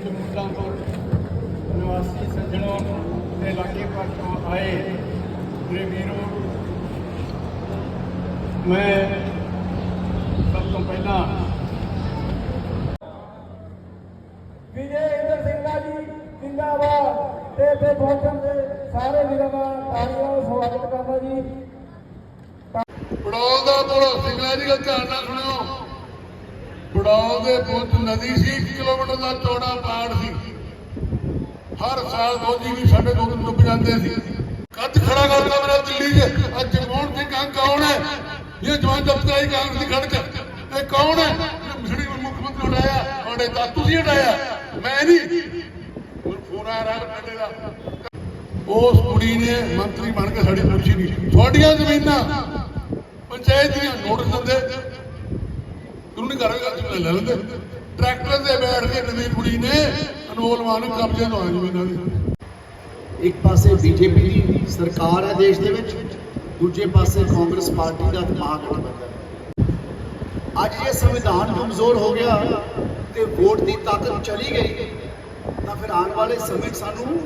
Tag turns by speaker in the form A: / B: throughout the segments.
A: ਤੋਂ ਨਿਵਾਸੀ ਸੱਜਣੋਂ ਤੇ ਲਾਗੇ ਪਾਸੋਂ ਆਏ ਮੇਰੇ ਵੀਰੋ ਮੈਂ ਸਭ ਤੋਂ ਪਹਿਲਾਂ
B: ਵਿਜੇ ਇੰਦਰ ਸਿੰਘਾ ਜੀ ਜਿੰਦਾਬਾਦ। ਤੇ ਤੇ ਪਹੁੰਚਣ ਦੇ ਸਾਰੇ ਵੀਰਾਂ ਦਾ ਤਾੜੀਆਂ ਨਾਲ ਸਵਾਗਤ ਕਰਦਾ ਜੀ।
C: ਬੜੌਲ ਦਾ ਪੁਲ ਸਿੰਘਲਾ ਜੀ ਗੱਲ ਧਿਆਨ ਨਾਲ ਸੁਣਿਓ। ਬੜੌਲ ਦੇ ਪੁਲ ਨਦੀ ਸੀ 1 ਕਿਲੋਮੀਟਰ ਦਾ ਚੌੜਾ ਪਾੜ ਸੀ। ਹਰ ਸਾਲ ਫੌਜੀ ਵੀ ਸਾਡੇ ਦੋ ਡੁੱਬ ਜਾਂਦੇ ਸੀ। ਕੱਦ ਖੜਾ ਕਰਦਾ ਮੇਰਾ ਦਿੱਲੀ 'ਚ ਅੱਜ ਜਗਮੋਹਨ ਸਿੰਘ ਕਾਂ ਕੌਣ ਹੈ? ਇਹ ਜਵਾਨ ਦਫਤਰਾਈ ਕਾਂਗਰਸ ਦੀ ਖੜਕ। ਇਹ ਕੌਣ ਹੈ? ਇਹ ਮੁੱਖ ਮੰਤਰੀ ਉਡਾਇਆ। ਤੁਹਾਡੇ ਦਾ ਤੁਸੀਂ ਉਡਾਇਆ। ਮੈਂ ਨਹੀਂ। ਫੋਨ ਆ ਰਿਹਾ ਬੇਟੇ ਦਾ। ਉਸ ਕੁੜੀ ਨੇ ਮੰਤਰੀ ਬਣ ਕੇ ਸਾਡੀ ਪੁੱਛੀ ਨਹੀਂ। ਤੁਹਾਡੀਆਂ ਜ਼ਮੀਨਾਂ, ਪੰਚਾਇਤ ਦੀਆਂ ਨੋਟਿਸ ਦਿੰਦੇ। ਕਾਨੂੰਨੀ ਕਾਰਵਾਈ ਕਰ ਲੈ ਲੈਂਦੇ। ਟਰੈਕਟਰ ਤੇ ਬੈਠ ਕੇ ਨਵੀਂ ਕੁੜੀ ਨੇ ਅਨਮੋਲ ਮਾਨ ਕਬਜ਼ੇ ਤੋਂ ਆ ਜ਼ਮੀਨਾਂ ਦੀ
D: ਇੱਕ ਪਾਸੇ ਬੀਜੇਪੀ ਦੀ ਸਰਕਾਰ ਹੈ ਦੇਸ਼ ਦੇ ਵਿੱਚ, ਦੂਜੇ ਪਾਸੇ ਕਾਂਗਰਸ ਪਾਰਟੀ ਦਾ ਮਹਾਗਠਬੰਧਨ ਅੱਜ ਇਹ ਸੰਵਿਧਾਨ ਕਮਜ਼ੋਰ ਹੋ ਗਿਆ ਤੇ ਵੋਟ ਦੀ ਤਾਕਤ ਚਲੀ ਗਈ, ਤਾਂ ਫਿਰ ਆਉਣ ਵਾਲੇ ਸਮੇਂ 'ਚ ਸਾਨੂੰ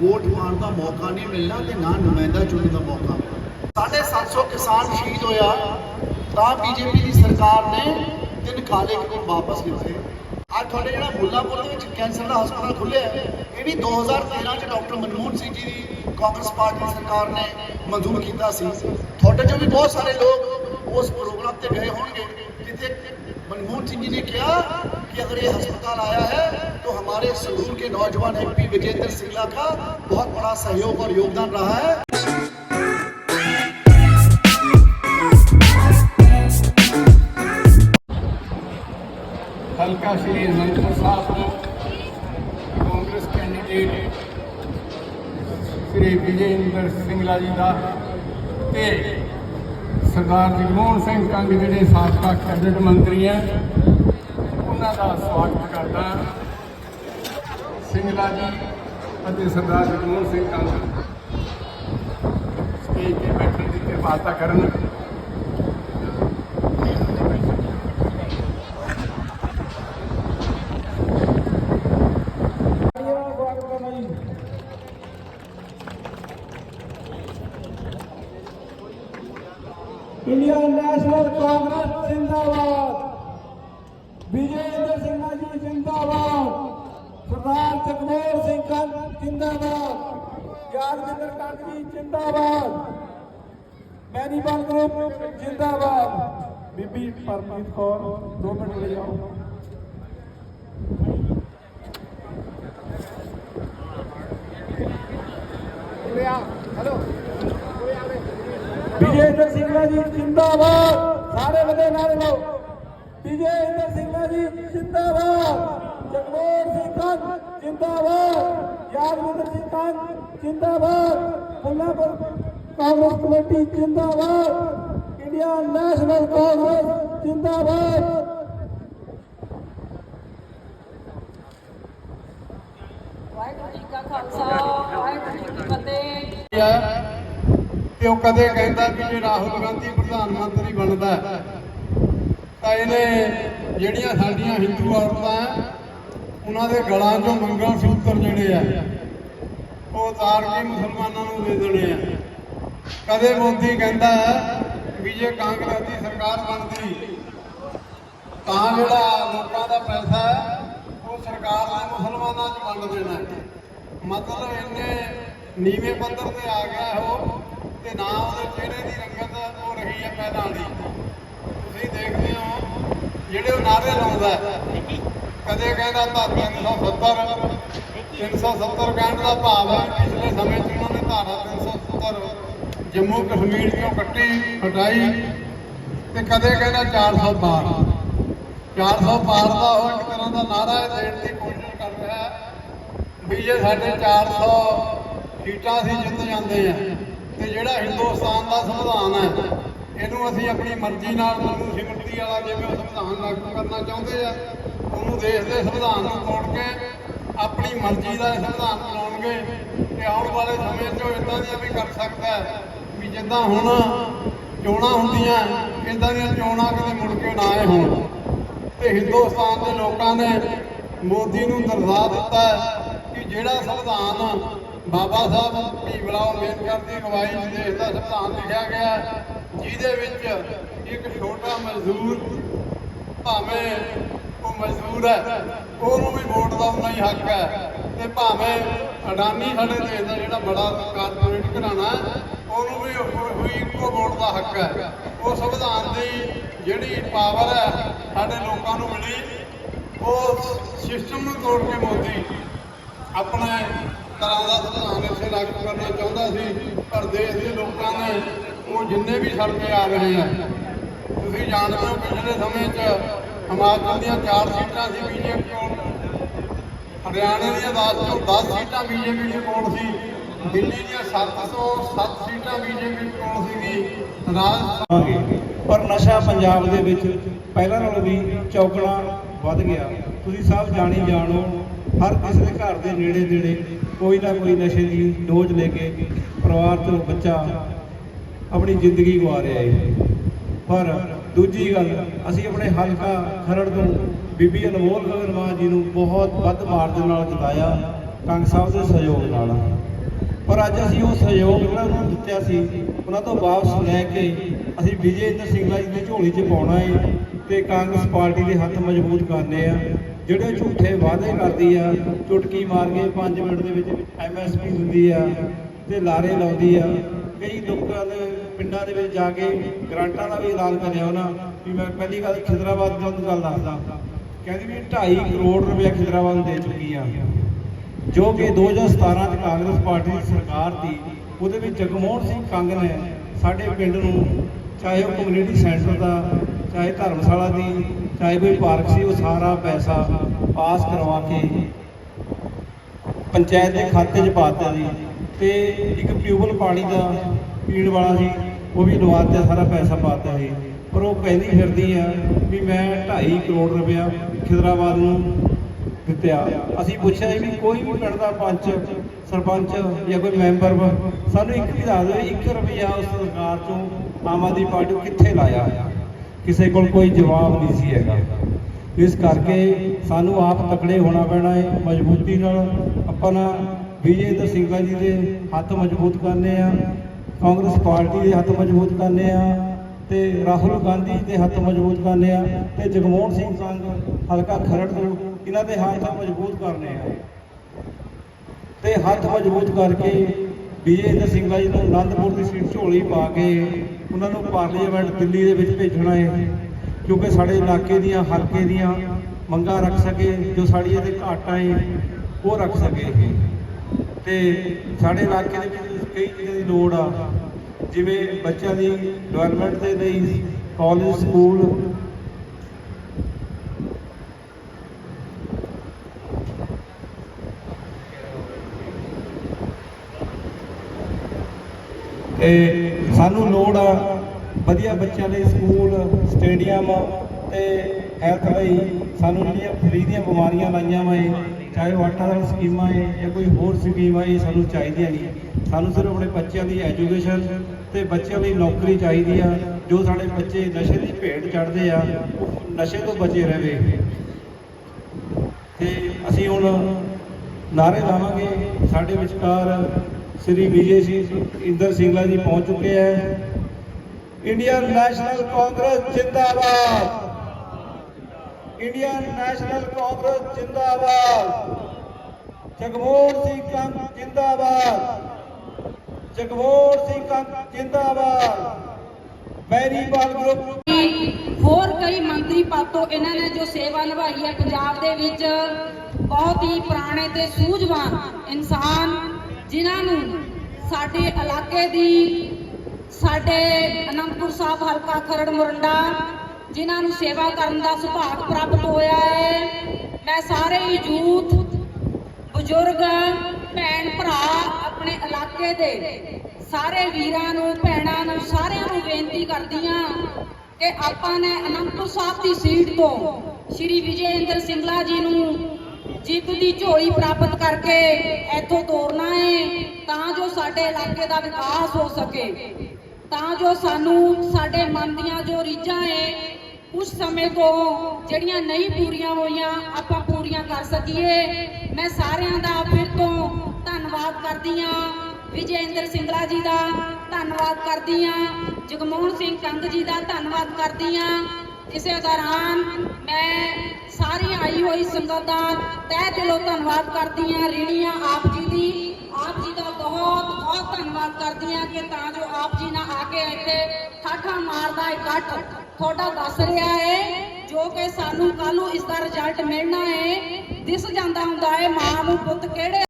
D: ਵੋਟ ਪਾਉਣ ਦਾ ਮੌਕਾ ਨਹੀਂ ਮਿਲਣਾ ਤੇ ਨਾ ਨੁਮਾਇੰਦਾ ਚੁਣਨ ਦਾ ਮੌਕਾ ਮਿਲਣਾ। ਸਾਢੇ 700 ਕਿਸਾਨ ਸ਼ਹੀਦ ਹੋਇਆ ਤਾਂ ਬੀਜੇਪੀ ਦੀ ਸਰਕਾਰ ਨੇ ਤਿੰਨ ਕਾਲੇ ਕਾਨੂੰਨ ਵਾਪਸ ਲਿੱਤੇ ਅੱਜ ਤੁਹਾਡੇ ਜਿਹੜਾ ਮੁੱਲਾਪੁਰ ਦੇ ਵਿੱਚ ਕੈਂਸਰ ਦਾ ਹਸਪਤਾਲ ਖੁੱਲਿਆ ਹੈ, ਇਹ ਵੀ 2013 ਚ ਡਾਕਟਰ ਮਨਮੋਹਨ ਸਿੰਘ ਜੀ ਦੀ ਕਾਂਗਰਸ ਪਾਰਟੀ ਦੀ ਸਰਕਾਰ ਨੇ ਮਨਜ਼ੂਰ ਕੀਤਾ ਸੀ ਤੁਹਾਡੇ ਚੋਂ ਵੀ ਬਹੁਤ ਸਾਰੇ ਲੋਕ ਉਸ ਪ੍ਰੋਗਰਾਮ ਤੇ ਗਏ ਹੋਣਗੇ ਜਿੱਥੇ मनमोहन सिंह जी ने किया कि अगर ये अस्पताल आया है तो हमारे संगरूर के नौजवान एमपी विजेंद्र सिंगला का बहुत बड़ा सहयोग और योगदान रहा है
A: ਹਲਕਾ ਸ਼੍ਰੀ ਅਨੰਦਪੁਰ ਸਾਹਿਬ ਤੋਂ ਕਾਂਗਰਸ ਕੈਂਡੀਡੇਟ ਸ਼੍ਰੀ ਵਿਜੇ ਇੰਦਰ ਸਿੰਘਲਾ ਜੀ ਦਾ ਤੇ ਸਰਦਾਰ ਜਗਮੋਹਨ ਸਿੰਘ ਕੰਗ ਜਿਹੜੇ ਸਾਬਕਾ ਕੈਬਨਿਟ ਮੰਤਰੀ ਹੈ, ਉਹਨਾਂ ਦਾ ਸਵਾਗਤ ਕਰਦਾ ਸਿੰਘਲਾ ਜੀ ਅਤੇ ਸਰਦਾਰ ਜਗਮੋਹਨ ਸਿੰਘ ਕੰਗ ਸਟੇਜ ਤੇ ਬੈਠਣ ਦੀ ਕਿਰਪਾਲਤਾ ਕਰਨ
B: ਤਾੜੀਆਂ ਨਾਲ ਸਵਾਗਤ ਕਰਦਾ ਜੀ ਇੰਡੀਅਨ ਨੈਸ਼ਨਲ ਕਾਂਗਰਸ ਜਿੰਦਾਬਾਦ ਵਿਜੇ ਇੰਦਰ ਸਿੰਘਾ ਜੀ ਜਿੰਦਾਬਾਦ ਸਰਦਾਰ ਜਗਮੋਹਨ ਸਿੰਘ ਕੰਗ ਜਿੰਦਾਬਾਦ ਯਾਦਵਿੰਦਰ ਕੰਗ ਜੀ ਜਿੰਦਾਬਾਦ ਮੈਨੀਪਾਲ ਗਰੁੱਪ ਜਿੰਦਾਬਾਦ ਬੀਬੀ ਪਰਮਜੀਤ ਕੌਰ ਦੋ ਮਿੰਟ ਲਈ ਆਓ ਵਿਜੇ ਇੰਦਰ ਸਿੰਘਲਾ ਜੀ ਜਿੰਦਾਬਾਦ। ਸਾਰੇ ਬੰਦੇ ਨਾਲ ਲਓ ਵਿਜੇ ਇੰਦਰ ਸਿੰਘਲਾ ਜੀ ਜਿੰਦਾਬਾਦ। ਜਗਮੋਹਨ ਸਿੰਘ ਕੰਗ ਜਿੰਦਾਬਾਦ। ਯਾਦਵਿੰਦਰ ਸਿੰਘ ਕੰਗ ਜਿੰਦਾਬਾਦ। ਮੁੱਲਾਪੁਰ ਕਾਂਗਰਸ ਕਮੇਟੀ ਜਿੰਦਾਬਾਦ। ਇੰਡੀਆ ਨੈਸ਼ਨਲ ਕਾਂਗਰਸ ਜਿੰਦਾਬਾਦ।
E: ਵਾਹਿਗੁਰੂ ਜੀ ਕਾ ਖਾਲਸਾ ਵਾਹਿਗੁਰੂ ਜੀ ਕੀ ਫਤਿਹ।
A: ਹੈ ਉਹ ਕਦੇ ਕਹਿੰਦਾ ਕਿ ਜੇ ਰਾਹੁਲ ਗਾਂਧੀ ਪ੍ਰਧਾਨ ਮੰਤਰੀ ਬਣਦਾ ਤਾਂ ਇਹਨੇ ਜਿਹੜੀਆਂ ਸਾਡੀਆਂ ਹਿੰਦੂ ਔਰਤਾਂ ਹੈ, ਉਹਨਾਂ ਦੇ ਗਲਾਂ 'ਚੋਂ ਮੰਗਲ ਸੂਤਰ ਜਿਹੜੇ ਆ। ਉਹ ਉਤਾਰ ਕੇ ਮੁਸਲਮਾਨਾਂ ਨੂੰ ਦੇ ਦੇਣੇ ਆ। ਕਦੇ ਮੋਦੀ ਕਹਿੰਦਾ ਹੈ ਵੀ ਜੇ ਕਾਂਗਰਸ ਦੀ ਸਰਕਾਰ ਬਣਦੀ ਤਾਂ ਜਿਹੜਾ ਲੋਕਾਂ ਦਾ ਪੈਸਾ ਹੈ ਉਹ ਸਰਕਾਰ ਨੇ ਮੁਸਲਮਾਨਾਂ 'ਚ ਵੰਡ ਦੇਣਾ ਮਤਲਬ ਇੰਨੇ ਨੀਵੇਂ ਪੱਧਰ ਤੇ ਆ ਗਿਆ ਉਹ। ਤੇ ਨਾ ਉਹਦੇ ਚਿਹਰੇ ਦੀ ਰੰਗਤ ਉਹ ਰਹੀ ਹੈ ਪੈਦਾ ਦੀ ਤੁਸੀਂ ਦੇਖਦੇ ਹੋ, ਜਿਹੜੇ ਉਹ ਨਾਰੇ ਲਾਉਂਦਾ ਹੈ। ਕਦੇ ਕਹਿੰਦਾ ਤਾਂ 370 370 ਕਹਿਣ ਦਾ ਭਾਵ ਹੈ, ਪਿਛਲੇ ਸਮੇਂ 'ਚ ਉਹਨਾਂ ਨੇ ਧਾਰਾ 370 ਜੰਮੂ ਕਸ਼ਮੀਰ ਚੋਂ ਕੱਟੀ, ਹਟਾਈ ਤੇ ਕਦੇ ਕਹਿੰਦਾ 400 ਪਾਰ 400 ਪਾਰ ਦਾ ਉਹ ਇੱਕ ਤਰ੍ਹਾਂ ਦਾ ਨਾਰਾ ਹੈ ਦੇਣ ਦੀ ਕੋਸ਼ਿਸ਼ ਕਰ ਰਿਹਾ ਵੀ ਜੇ ਸਾਡੇ 400 ਸੀਟਾਂ ਅਸੀਂ ਜਿੱਤ ਜਾਂਦੇ ਆ ਤੇ ਜਿਹੜਾ ਹਿੰਦੁਸਤਾਨ ਦਾ ਸੰਵਿਧਾਨ ਹੈ, ਇਹਨੂੰ ਅਸੀਂ ਆਪਣੀ ਮਰਜ਼ੀ ਨਾਲ ਮਨੂ ਸਿਮਰਤੀ ਵਾਲਾ ਜਿਵੇਂ ਉਹ ਸੰਵਿਧਾਨ ਲਾਗੂ ਕਰਨਾ ਚਾਹੁੰਦੇ ਆ, ਉਹਨੂੰ ਦੇਸ਼ ਦੇ ਸੰਵਿਧਾਨ ਨੂੰ ਤੋੜ ਕੇ ਆਪਣੀ ਮਰਜ਼ੀ ਦਾ ਸੰਵਿਧਾਨ ਬਣਾਉਣਗੇ ਤੇ ਆਉਣ ਵਾਲੇ ਸਮੇਂ 'ਚ ਉਹ ਇਦਾਂ ਦੀਆਂ ਵੀ ਕਰ ਸਕਦਾ ਵੀ ਜਿੱਦਾਂ ਹੁਣ ਚੋਣਾਂ ਹੁੰਦੀਆਂ ਇਦਾਂ ਦੀਆਂ ਚੋਣਾਂ ਕਦੇ ਮੁੜ ਕੇ ਨਾ ਆਏ ਹੋਣ। ਤੇ ਹਿੰਦੁਸਤਾਨ ਦੇ ਲੋਕਾਂ ਨੇ ਮੋਦੀ ਨੂੰ ਦਰਸਾ ਦਿੱਤਾ ਕਿ ਜਿਹੜਾ ਸੰਵਿਧਾਨ ਬਾਬਾ ਸਾਹਿਬ ਭੀਮਰਾਓ ਅੰਬੇਦਕਰ ਦੀ ਅਗਵਾਈ 'ਚ ਦੇਸ਼ ਦਾ ਸੰਵਿਧਾਨ ਲਿਖਿਆ ਗਿਆ ਜਿਹਦੇ ਵਿੱਚ ਇੱਕ ਛੋਟਾ ਮਜ਼ਦੂਰ ਭਾਵੇਂ ਉਹ ਮਜ਼ਦੂਰ ਹੈ, ਉਹਨੂੰ ਵੀ ਵੋਟ ਦਾ ਉਨਾ ਹੀ ਹੱਕ ਹੈ ਤੇ ਭਾਵੇਂ ਅਡਾਨੀ ਸਾਡੇ ਦੇਸ਼ ਦਾ ਜਿਹੜਾ ਬੜਾ ਕਾਰਪੋਰੇਟ ਘਰਾਣਾ ਉਹਨੂੰ ਵੀ ਉਹ- ਇੱਕੋ ਵੋਟ ਦਾ ਹੱਕ ਹੈ। ਉਹ ਸੰਵਿਧਾਨ ਦੀ ਜਿਹੜੀ ਪਾਵਰ ਹੈ ਸਾਡੇ ਲੋਕਾਂ ਨੂੰ ਮਿਲੀ, ਉਹ ਸਿਸਟਮ ਨੂੰ ਤੋੜ ਕੇ ਮੋਦੀ ਆਪਣੇ ਤਰ੍ਹਾਂ ਦਾ ਸੰਵਿਧਾਨ ਇੱਥੇ ਲਾਗੂ ਕਰਨਾ ਚਾਹੁੰਦਾ ਸੀ, ਪਰ ਦੇਸ਼ ਦੇ ਲੋਕਾਂ ਨੇ ਉਹ ਜਿੰਨੇ ਵੀ ਸੜਕੇ ਆ ਰਹੇ ਆ, ਤੁਸੀਂ ਜਾਣਦੇ ਹੋ ਪਿਛਲੇ ਸਮੇਂ 'ਚ ਹਿਮਾਚਲ ਦੀਆਂ 4 ਸੀਟਾਂ ਸੀ ਬੀਜੇਪੀ ਕੋਲ, ਹਰਿਆਣੇ ਦੀਆਂ 10 ਤੋਂ 10 ਸੀਟਾਂ ਬੀਜੇਪੀ ਦੇ ਕੋਲ ਸੀ, ਦਿੱਲੀ ਦੀਆਂ 7 ਤੋਂ 7 ਸੀਟਾਂ ਬੀਜੇਪੀ ਕੋਲ ਸੀਗੀ, ਰਾਜਸਥਾਨ
B: ਪਰ ਨਸ਼ਾ ਪੰਜਾਬ ਦੇ ਵਿੱਚ ਪਹਿਲਾਂ ਨਾਲੋਂ ਵੀ ਚੌਗਣਾ ਵੱਧ ਗਿਆ। ਤੁਸੀਂ ਸਭ ਜਾਣੀ ਜਾਣੋ, ਹਰ ਕਿਸੇ ਦੇ ਘਰ ਦੇ ਨੇੜੇ ਨੇੜੇ ਕੋਈ ਨਾ ਕੋਈ ਨਸ਼ੇ ਦੀ ਡੋਜ਼ ਲੈ ਕੇ ਪਰਿਵਾਰ ਤੋਂ ਬੱਚਾ ਆਪਣੀ ਜ਼ਿੰਦਗੀ ਗਵਾ ਰਿਹਾ ਹੈ ਪਰ ਦੂਜੀ ਗੱਲ, ਅਸੀਂ ਆਪਣੇ ਹਲਕਾ ਖਰੜ ਤੋਂ ਬੀਬੀ ਅਨਮੋਲ ਗਗਨਮਾਨ ਜੀ ਨੂੰ ਬਹੁਤ ਵੱਧ ਮਾਰਜਨ ਨਾਲ ਜਿਤਾਇਆ ਕੰਗ ਸਾਹਿਬ ਦੇ ਸਹਿਯੋਗ ਨਾਲ। ਪਰ ਅੱਜ ਅਸੀਂ ਉਹ ਸਹਿਯੋਗ ਜਿਹੜਾ ਉਹਨਾਂ ਨੂੰ ਦਿੱਤਾ ਸੀ, ਉਹਨਾਂ ਤੋਂ ਵਾਪਸ ਲੈ ਕੇ ਅਸੀਂ ਵਿਜੇ ਇੰਦਰ ਸਿੰਘਲਾ ਜੀ ਦੀ ਝੋਲੀ 'ਚ ਪਾਉਣਾ ਹੈ ਤੇ ਕਾਂਗਰਸ ਪਾਰਟੀ ਦੇ ਹੱਥ ਮਜ਼ਬੂਤ ਕਰਨੇ ਆ। ਜਿਹੜੇ ਝੂਠੇ ਵਾਅਦੇ ਕਰਦੀ ਆ, ਚੁਟਕੀ ਮਾਰ ਕੇ 5 ਮਿੰਟ ਦੇ ਵਿੱਚ ਐਮਐਸਪੀ ਦਿੰਦੀ ਆ ਤੇ ਲਾਰੇ ਲਾਉਂਦੀ ਆ। ਕਈ ਲੋਕਾਂ ਦੇ ਪਿੰਡਾਂ ਦੇ ਵਿੱਚ ਜਾ ਕੇ ਗ੍ਰਾਂਟਾਂ ਦਾ ਵੀ ਐਲਾਨ ਕਰਿਆ ਉਹਨਾਂ ਵੀ ਮੈਂ ਪਹਿਲੀ ਗੱਲ ਖਿਦਰਾਬਾਦ ਦੀ ਗੱਲ ਦੱਸਦਾ। ਕਹਿੰਦੀ ਵੀ 2.5 ਕਰੋੜ ਰੁਪਏ ਖਿਦਰਾਬਾਦ ਨੂੰ ਦੇ ਚੁੱਕੀ ਆ। ਜੋ ਕਿ 2017 ਚ ਕਾਂਗਰਸ ਪਾਰਟੀ ਦੀ ਸਰਕਾਰ ਸੀ, ਉਹਦੇ ਵਿੱਚ ਜਗਮੋਹਨ ਸਿੰਘ ਕੰਗ ਨੇ ਸਾਡੇ ਪਿੰਡ ਨੂੰ, ਚਾਹੇ ਉਹ ਕਮਿਊਨਿਟੀ ਸੈਂਟਰ ਦਾ ਚਾਹੇ ਧਰਮਸ਼ਾਲਾ ਦੀ ਚਾਹੇ ਕੋਈ ਪਾਰਕ ਸੀ ਉਹ ਸਾਰਾ ਪੈਸਾ ਪਾਸ ਕਰਵਾ ਕੇ ਪੰਚਾਇਤ ਦੇ ਖਾਤੇ 'ਚ ਪਾ ਦਿੱਤਾ ਜੀ। ਤੇ ਇੱਕ ਟਿਊਬਲ ਪਾਣੀ ਦਾ ਪੀਣ ਵਾਲਾ ਸੀ ਉਹ ਵੀ ਲਵਾ ਦਿੱਤਾ ਸਾਰਾ ਪੈਸਾ ਪਾ ਦਿੱਤਾ ਸੀ ਪਰ ਉਹ ਕਹਿੰਦੀ ਫਿਰਦੀ ਆ ਵੀ ਮੈਂ 2.5 ਕਰੋੜ ਰੁਪਇਆ ਖਿਦਰਾਬਾਦ ਨੂੰ ਦਿੱਤਿਆ ਅਸੀਂ ਪੁੱਛਿਆ ਵੀ ਕੋਈ ਵੀ ਪਿੰਡ ਦਾ ਪੰਚ ਸਰਪੰਚ ਜਾਂ ਕੋਈ ਮੈਂਬਰ ਵਾ, ਸਾਨੂੰ ਇੱਕ ਵੀ ਦੱਸ ਦਿਓ 1 ਰੁਪਿਆ ਉਸ ਸਰਕਾਰ ਤੋਂ ਆਮ ਆਦਮੀ ਪਾਰਟੀ ਕਿੱਥੇ ਲਾਇਆ। ਕਿਸੇ ਕੋਲ ਕੋਈ ਜਵਾਬ ਨਹੀਂ ਸੀ ਹੈਗਾ। ਇਸ ਕਰਕੇ ਸਾਨੂੰ ਆਪ ਤਕੜੇ ਹੋਣਾ ਪੈਣਾ ਹੈ, ਮਜ਼ਬੂਤੀ ਨਾਲ ਆਪਣਾ ਵਿਜੇ ਇੰਦਰ ਸਿੰਘਲਾ ਜੀ ਦੇ ਹੱਥ ਮਜ਼ਬੂਤ ਕਰਨੇ ਆ, ਕਾਂਗਰਸ ਪਾਰਟੀ ਦੇ ਹੱਥ ਮਜ਼ਬੂਤ ਕਰਨੇ ਆ, ਤੇ ਰਾਹੁਲ ਗਾਂਧੀ ਦੇ ਹੱਥ ਮਜ਼ਬੂਤ ਕਰਨੇ ਆ, ਤੇ ਜਗਮੋਹਨ ਸਿੰਘ ਸੰਘ, ਹਲਕਾ ਖਰੜ ਤੋਂ ਇਹਨਾਂ ਦੇ ਹੱਥ ਮਜ਼ਬੂਤ ਕਰਨੇ ਆ। ਤੇ ਹੱਥ ਮਜ਼ਬੂਤ ਕਰਕੇ ਵਿਜੇ ਇੰਦਰ ਸਿੰਘਲਾ ਜੀ ਨੂੰ ਆਨੰਦਪੁਰ ਦੀ ਸੀਟ ਝੋਲੀ ਪਾ ਕੇ ਉਹਨਾਂ ਨੂੰ ਪਾਰਲੀਮੈਂਟ ਦਿੱਲੀ ਦੇ ਵਿੱਚ ਭੇਜਣਾ ਹੈ ਕਿਉਂਕਿ ਸਾਡੇ ਇਲਾਕੇ ਦੀਆਂ, ਹਲਕੇ ਦੀਆਂ ਮੰਗਾਂ ਰੱਖ ਸਕੇ, ਜੋ ਸਾਡੀਆਂ ਇਹਦੇ ਘਾਟਾਂ ਹੈ ਉਹ ਰੱਖ ਸਕੇ ਤੇ ਸਾਡੇ ਇਲਾਕੇ ਦੇ ਵਿੱਚ ਕਈ ਚੀਜ਼ਾਂ ਦੀ ਲੋੜ ਆ, ਜਿਵੇਂ ਬੱਚਿਆਂ ਦੀ ਡਿਵੈਲਪਮੈਂਟ ਦੇ ਲਈ ਕਾਲਜ ਸਕੂਲ ਤੇ ਸਾਨੂੰ ਲੋੜ ਆ ਵਧੀਆ ਬੱਚਿਆਂ ਲਈ ਸਕੂਲ, ਸਟੇਡੀਅਮ ਤੇ ਹੈਲਥ ਲਈ ਸਾਨੂੰ ਜਿਹੜੀਆਂ ਫਰੀ ਦੀਆਂ ਬਿਮਾਰੀਆਂ ਲਾਈਆਂ ਵਾ ਚਾਹੇ ਉਹ ਅਟਲ ਸਕੀਮਾਂ ਹੈ ਜਾਂ ਕੋਈ ਹੋਰ ਸਕੀਮ ਹੈ ਇਹ ਸਾਨੂੰ ਚਾਹੀਦੀਆਂ ਨਹੀਂ ਸਾਨੂੰ ਸਿਰਫ ਆਪਣੇ ਬੱਚਿਆਂ ਦੀ ਐਜੂਕੇਸ਼ਨ ਤੇ ਬੱਚਿਆਂ ਲਈ ਨੌਕਰੀ ਚਾਹੀਦੀ ਆ, ਜੋ ਸਾਡੇ ਬੱਚੇ ਨਸ਼ੇ ਦੀ ਭੇਟ ਚੜਦੇ ਆ, ਨਸ਼ੇ ਤੋਂ ਬਚੇ ਰਹੇ। ਤੇ ਅਸੀਂ ਹੁਣ ਨਾਰੇ ਲਾਵਾਂਗੇ ਸਾਡੇ ਵਿਚਕਾਰ ਸ੍ਰੀ ਵਿਜੇ ਸਿੰਘ ਇੰਦਰ ਸਿੰਘਲਾ ਜੀ ਪਹੁੰਚ ਚੁੱਕੇ ਹੈ। ਇੰਡੀਅਨ ਨੈਸ਼ਨਲ ਕਾਂਗਰਸ ਜਿੰਦਾਬਾਦ। ਇੰਡੀਅਨ ਨੈਸ਼ਨਲ ਕਾਂਗਰਸ ਜਿੰਦਾਬਾਦ। ਜਗਮੋਹਨ ਸਿੰਘ ਕੰਗ ਜਿੰਦਾਬਾਦ। ਜਗਮੋਹਨ ਸਿੰਘ ਕੰਗ ਜਿੰਦਾਬਾਦ। ਬੈਰੀਵਾਲ ਗਰੁੱਪ।
E: ਹੋਰ ਕਈ ਮੰਤਰੀ ਪਦ ਤੋਂ ਇਹਨਾਂ ਨੇ ਜੋ ਸੇਵਾ ਨਿਭਾਈ ਹੈ, ਪੰਜਾਬ ਦੇ ਵਿੱਚ ਬਹੁਤ ਹੀ ਪੁਰਾਣੇ ਤੇ ਸੂਝਵਾਨ ਇਨਸਾਨ ਜਿਨ੍ਹਾਂ ਨੂੰ ਸਾਡੇ ਇਲਾਕੇ ਦੀ, ਸਾਡੇ ਅਨੰਦਪੁਰ ਸਾਹਿਬ ਹਲਕਾ ਖਰੜ ਮੁਰੰਡਾ, ਜਿਨ੍ਹਾਂ ਨੂੰ ਸੇਵਾ ਕਰਨ ਦਾ ਸੁਭਾਗ ਪ੍ਰਾਪਤ ਹੋਇਆ ਹੈ, ਮੈਂ ਸਾਰੇ ਹੀ ਯੂਥ ਬਜ਼ੁਰਗ, ਭੈਣ ਭਰਾ ਆਪਣੇ ਇਲਾਕੇ ਦੇ ਸਾਰੇ ਵੀਰਾਂ ਨੂੰ, ਭੈਣਾਂ ਨੂੰ ਸਾਰਿਆਂ ਨੂੰ ਬੇਨਤੀ ਕਰਦੀ ਹਾਂ ਕਿ ਆਪਾਂ ਨੇ ਅਨੰਦਪੁਰ ਸਾਹਿਬ ਦੀ ਸੀਟ ਤੋਂ ਸ਼੍ਰੀ ਵਿਜੇ ਇੰਦਰ ਸਿੰਗਲਾ ਜੀ ਨੂੰ ਜਿੱਤ ਦੀ ਝੋਲੀ ਪ੍ਰਾਪਤ ਕਰਕੇ ਇੱਥੋਂ ਤੋਰਨਾ ਹੈ, ਤਾਂ ਜੋ ਸਾਡੇ ਇਲਾਕੇ ਦਾ ਵਿਕਾਸ ਹੋ ਸਕੇ। ਤਾਂ ਜੋ ਸਾਨੂੰ ਸਾਡੇ ਮਨ ਦੀਆਂ ਜੋ ਰੀਝਾਂ ਹੈ ਕੁਝ ਸਮੇਂ ਤੋਂ ਜਿਹੜੀਆਂ ਨਹੀਂ ਪੂਰੀਆਂ ਹੋਈਆਂ, ਆਪਾਂ ਪੂਰੀਆਂ ਕਰ ਸਕੀਏ। ਮੈਂ ਸਾਰਿਆਂ ਦਾ ਫਿਰ ਤੋਂ ਧੰਨਵਾਦ ਕਰਦੀ ਹਾਂ। ਵਿਜੇਂਦਰ ਸਿੰਗਲਾ ਜੀ ਦਾ ਧੰਨਵਾਦ ਕਰਦੀ ਹਾਂ। ਜਗਮੋਹਨ ਸਿੰਘ ਕੰਗ ਜੀ ਦਾ ਧੰਨਵਾਦ ਕਰਦੀ ਹਾਂ। ਇਸੇ ਦੌਰਾਨ ਮੈਂ ਸਾਰੀ ਆਈ ਹੋਈ ਸੰਗਤ ਦਾ ਤਹਿ ਦਿਲੋਂ ਧੰਨਵਾਦ ਕਰਦੀ ਹਾਂ। ਰੀਣੀਆਂ ਆਪ ਜੀ ਦੀ। ਆਪ ਜੀ ਦਾ ਬਹੁਤ ਬਹੁਤ ਧੰਨਵਾਦ ਕਰਦੀ ਹਾਂ ਕਿ ਤਾਂ ਜੋ ਆਪ ਜੀ ਨਾਲ ਆ ਕੇ ਇੱਥੇ ਠਾਠਾ ਮਾਰਦਾ ਇਕੱਠ ਤੁਹਾਡਾ ਦੱਸ ਰਿਹਾ ਹੈ, ਜੋ ਕਿ ਸਾਨੂੰ ਕੱਲ ਨੂੰ ਇਸ ਦਾ ਰਿਜ਼ਲਟ ਮਿਲਣਾ ਹੈ। ਦਿਸ ਜਾਂਦਾ ਹੁੰਦਾ ਹੈ, ਮਾਂ ਨੂੰ ਪੁੱਤ ਕਿਹੜੇ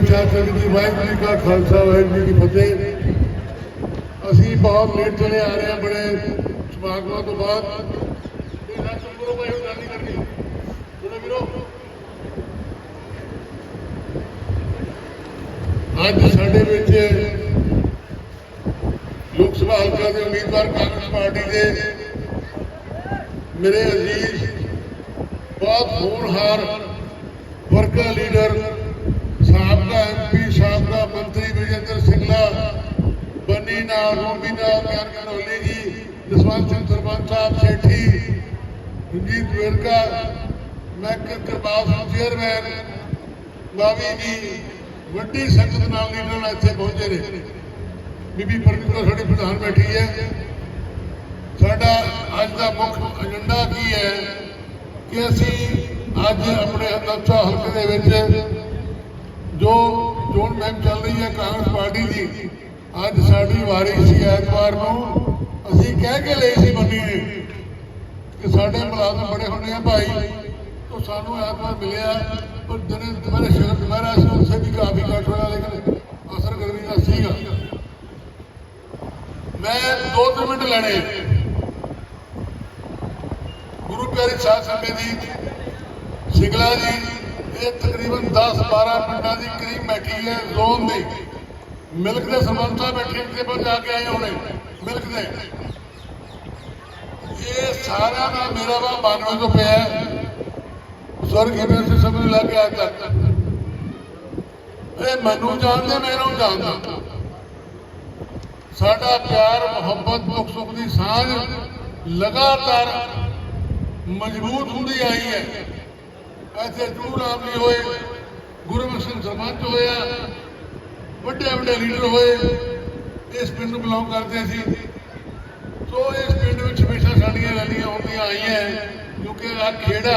C: ਗੁਰੂ ਪਿਆਰੇ ਚਾਰ ਵਾਹਿਗੁਰੂ ਜੀ ਕਾ ਖਾਲਸਾ, ਵਾਹਿਗੁਰੂ ਜੀ ਕੀ ਫਤਿਹ। ਅਸੀਂ ਬਹੁਤ ਲੇਟ ਚਲੇ ਆ ਰਹੇ ਹਾਂ ਬੜੇ ਸਮਾਗਮਾਂ ਤੋਂ ਬਾਅਦ। ਤੇ ਨਾ ਚੁੱਪੋ ਭਾਈ ਉਹ ਗੱਲ ਨਹੀਂ ਕਰਨੀ। ਬੋਲੋ ਵੀਰੋ। ਅੱਜ ਸਾਡੇ ਵਿੱਚ ਲੋਕ ਸਭਾ ਹਲਕਾ ਦੇ ਉਮੀਦਵਾਰ ਕਾਂਗਰਸ ਪਾਰਟੀ ਦੇ ਮੇਰੇ ਅਜ਼ੀਜ਼, ਬਹੁਤ ਹੋਣਹਾਰ ਵਰਕਰ ਲੀਡਰ ਬੰਨੀ ਨਾਲ, ਰੋਮੀ ਨਾਲ ਗਿਆਨ ਕਨੋਲੀ ਜੀ, ਜਸਵੰਤ ਸਿੰਘ ਸਰਪੰਚ ਸਾਹਿਬ ਸੇਠੀ ਰਣਜੀਤ ਵੇਰਕਾ ਮੈਂ ਕਿਰਪਾਲ ਚੇਅਰਮੈਨ ਬਾਵੀ ਜੀ, ਵੱਡੀ ਸੰਗਤ ਨਾਲ ਲੀਡਰ ਨਾਲ ਇੱਥੇ ਪਹੁੰਚੇ ਨੇ। ਬੀਬੀ ਪਰਮਿੰਦਰ ਸਾਡੀ ਪ੍ਰਧਾਨ ਬੈਠੀ ਹੈ। ਸਾਡਾ ਅੱਜ ਦਾ ਮੁੱਖ ਏਜੰਡਾ ਕੀ ਹੈ ਕਿ ਅਸੀਂ ਅੱਜ ਆਪਣੇ ਹਲਕਾ ਹਲਕੇ ਦੇ ਵਿੱਚ ਜੋ ਚੋਣ ਮੁਹਿੰਮ ਚੱਲ ਰਹੀ ਹੈ ਕਾਂਗਰਸ ਪਾਰਟੀ ਦੀ ਅੱਜ ਸਾਡੀ ਵਾਰੀ ਸੀ ਐਤਵਾਰ ਨੂੰ। ਅਸੀਂ ਕਹਿ ਕੇ ਲਈ ਸੀ ਬੰਨੀ ਨੇ ਕਿ ਸਾਡੇ ਮੁਲਾਜ਼ਮ ਬੜੇ ਹੁੰਦੇ ਆ ਭਾਈ। तो ਸਾਨੂੰ ਐਤਵਾਰ ਮਿਲਿਆ, ਪਰ ਦਿਨੇ ਦੁਪਹਿਰੇ ਸ਼ਹਿਰ ਦੁਪਹਿਰਾ ਸੀ ਉਸੇ ਵੀ ਕਾਫੀ ਘੱਟ ਹੋਇਆ, ਲੇਕਿਨ ਅਸਰ ਗਰਮੀ ਦਾ ਸੀਗਾ। ਮੈਂ ਦੋ ਤਿੰਨ ਮਿੰਟ ਲੈਣੇ। ਗੁਰੂ ਪਿਆਰੇ ਸਾਧ ਸੰਗਤ ਜੀ, ਸਿੰਗਲਾ ਜੀ, ਇਹ ਤਕਰੀਬਨ 10 12 ਪਿੰਡਾਂ ਦੀ ਕਰੀਬ ਬੈਠੀ ਹੈ ਜ਼ੋਨ ਦੀ। ਮਿਲਕ ਦੇ ਸਰਪੰਚ ਸਾਹਿਬ ਬੈਠੇ ਤੇ ਪਰ ਜਾ ਕੇ ਆਏ ਹੋਣੇ, ਮਿਲਕ ਦੇ। ਇਹ ਸਾਰਾ ਦਾ ਮੇਰਾ ਵਾ 92 ਤੋਂ ਪਿਆ ਸਵਰਗ ਹਿਮੇ ਸੇ ਸਭ ਲੱਗ ਗਿਆ ਤੱਕ ਇਹ ਮੈਨੂੰ ਜਾਣਦੇ ਮੈਂ ਜਾਣਦਾ। ਸਾਡਾ ਪਿਆਰ, ਮੁਹੱਬਤ ਦੁੱਖ ਸੁੱਖ ਦੀ ਸਾਂਝ ਲਗਾਤਾਰ ਮਜ਼ਬੂਤ ਹੁੰਦੀ ਆਈ ਹੈ। ਇੱਥੇ ਜੂ ਰਾਮ ਜੀ ਹੋਏ ਗੁਰਮੁਖ ਸਿੰਘ ਸਰਪੰਚ ਹੋਇਆ ਵੱਡੇ ਵੱਡੇ ਲੀਡਰ ਹੋਏ, ਇਸ ਪਿੰਡ ਨੂੰ ਬਿਲੋਂਗ ਕਰਦੇ ਸੀ ਸੋ ਇਸ ਪਿੰਡ ਵਿੱਚ ਹਮੇਸ਼ਾ ਸਾਡੀਆਂ ਰੈਲੀਆਂ ਹੁੰਦੀਆਂ ਆਈਆਂ ਕਿਉਂਕਿ ਆ ਖੇੜਾ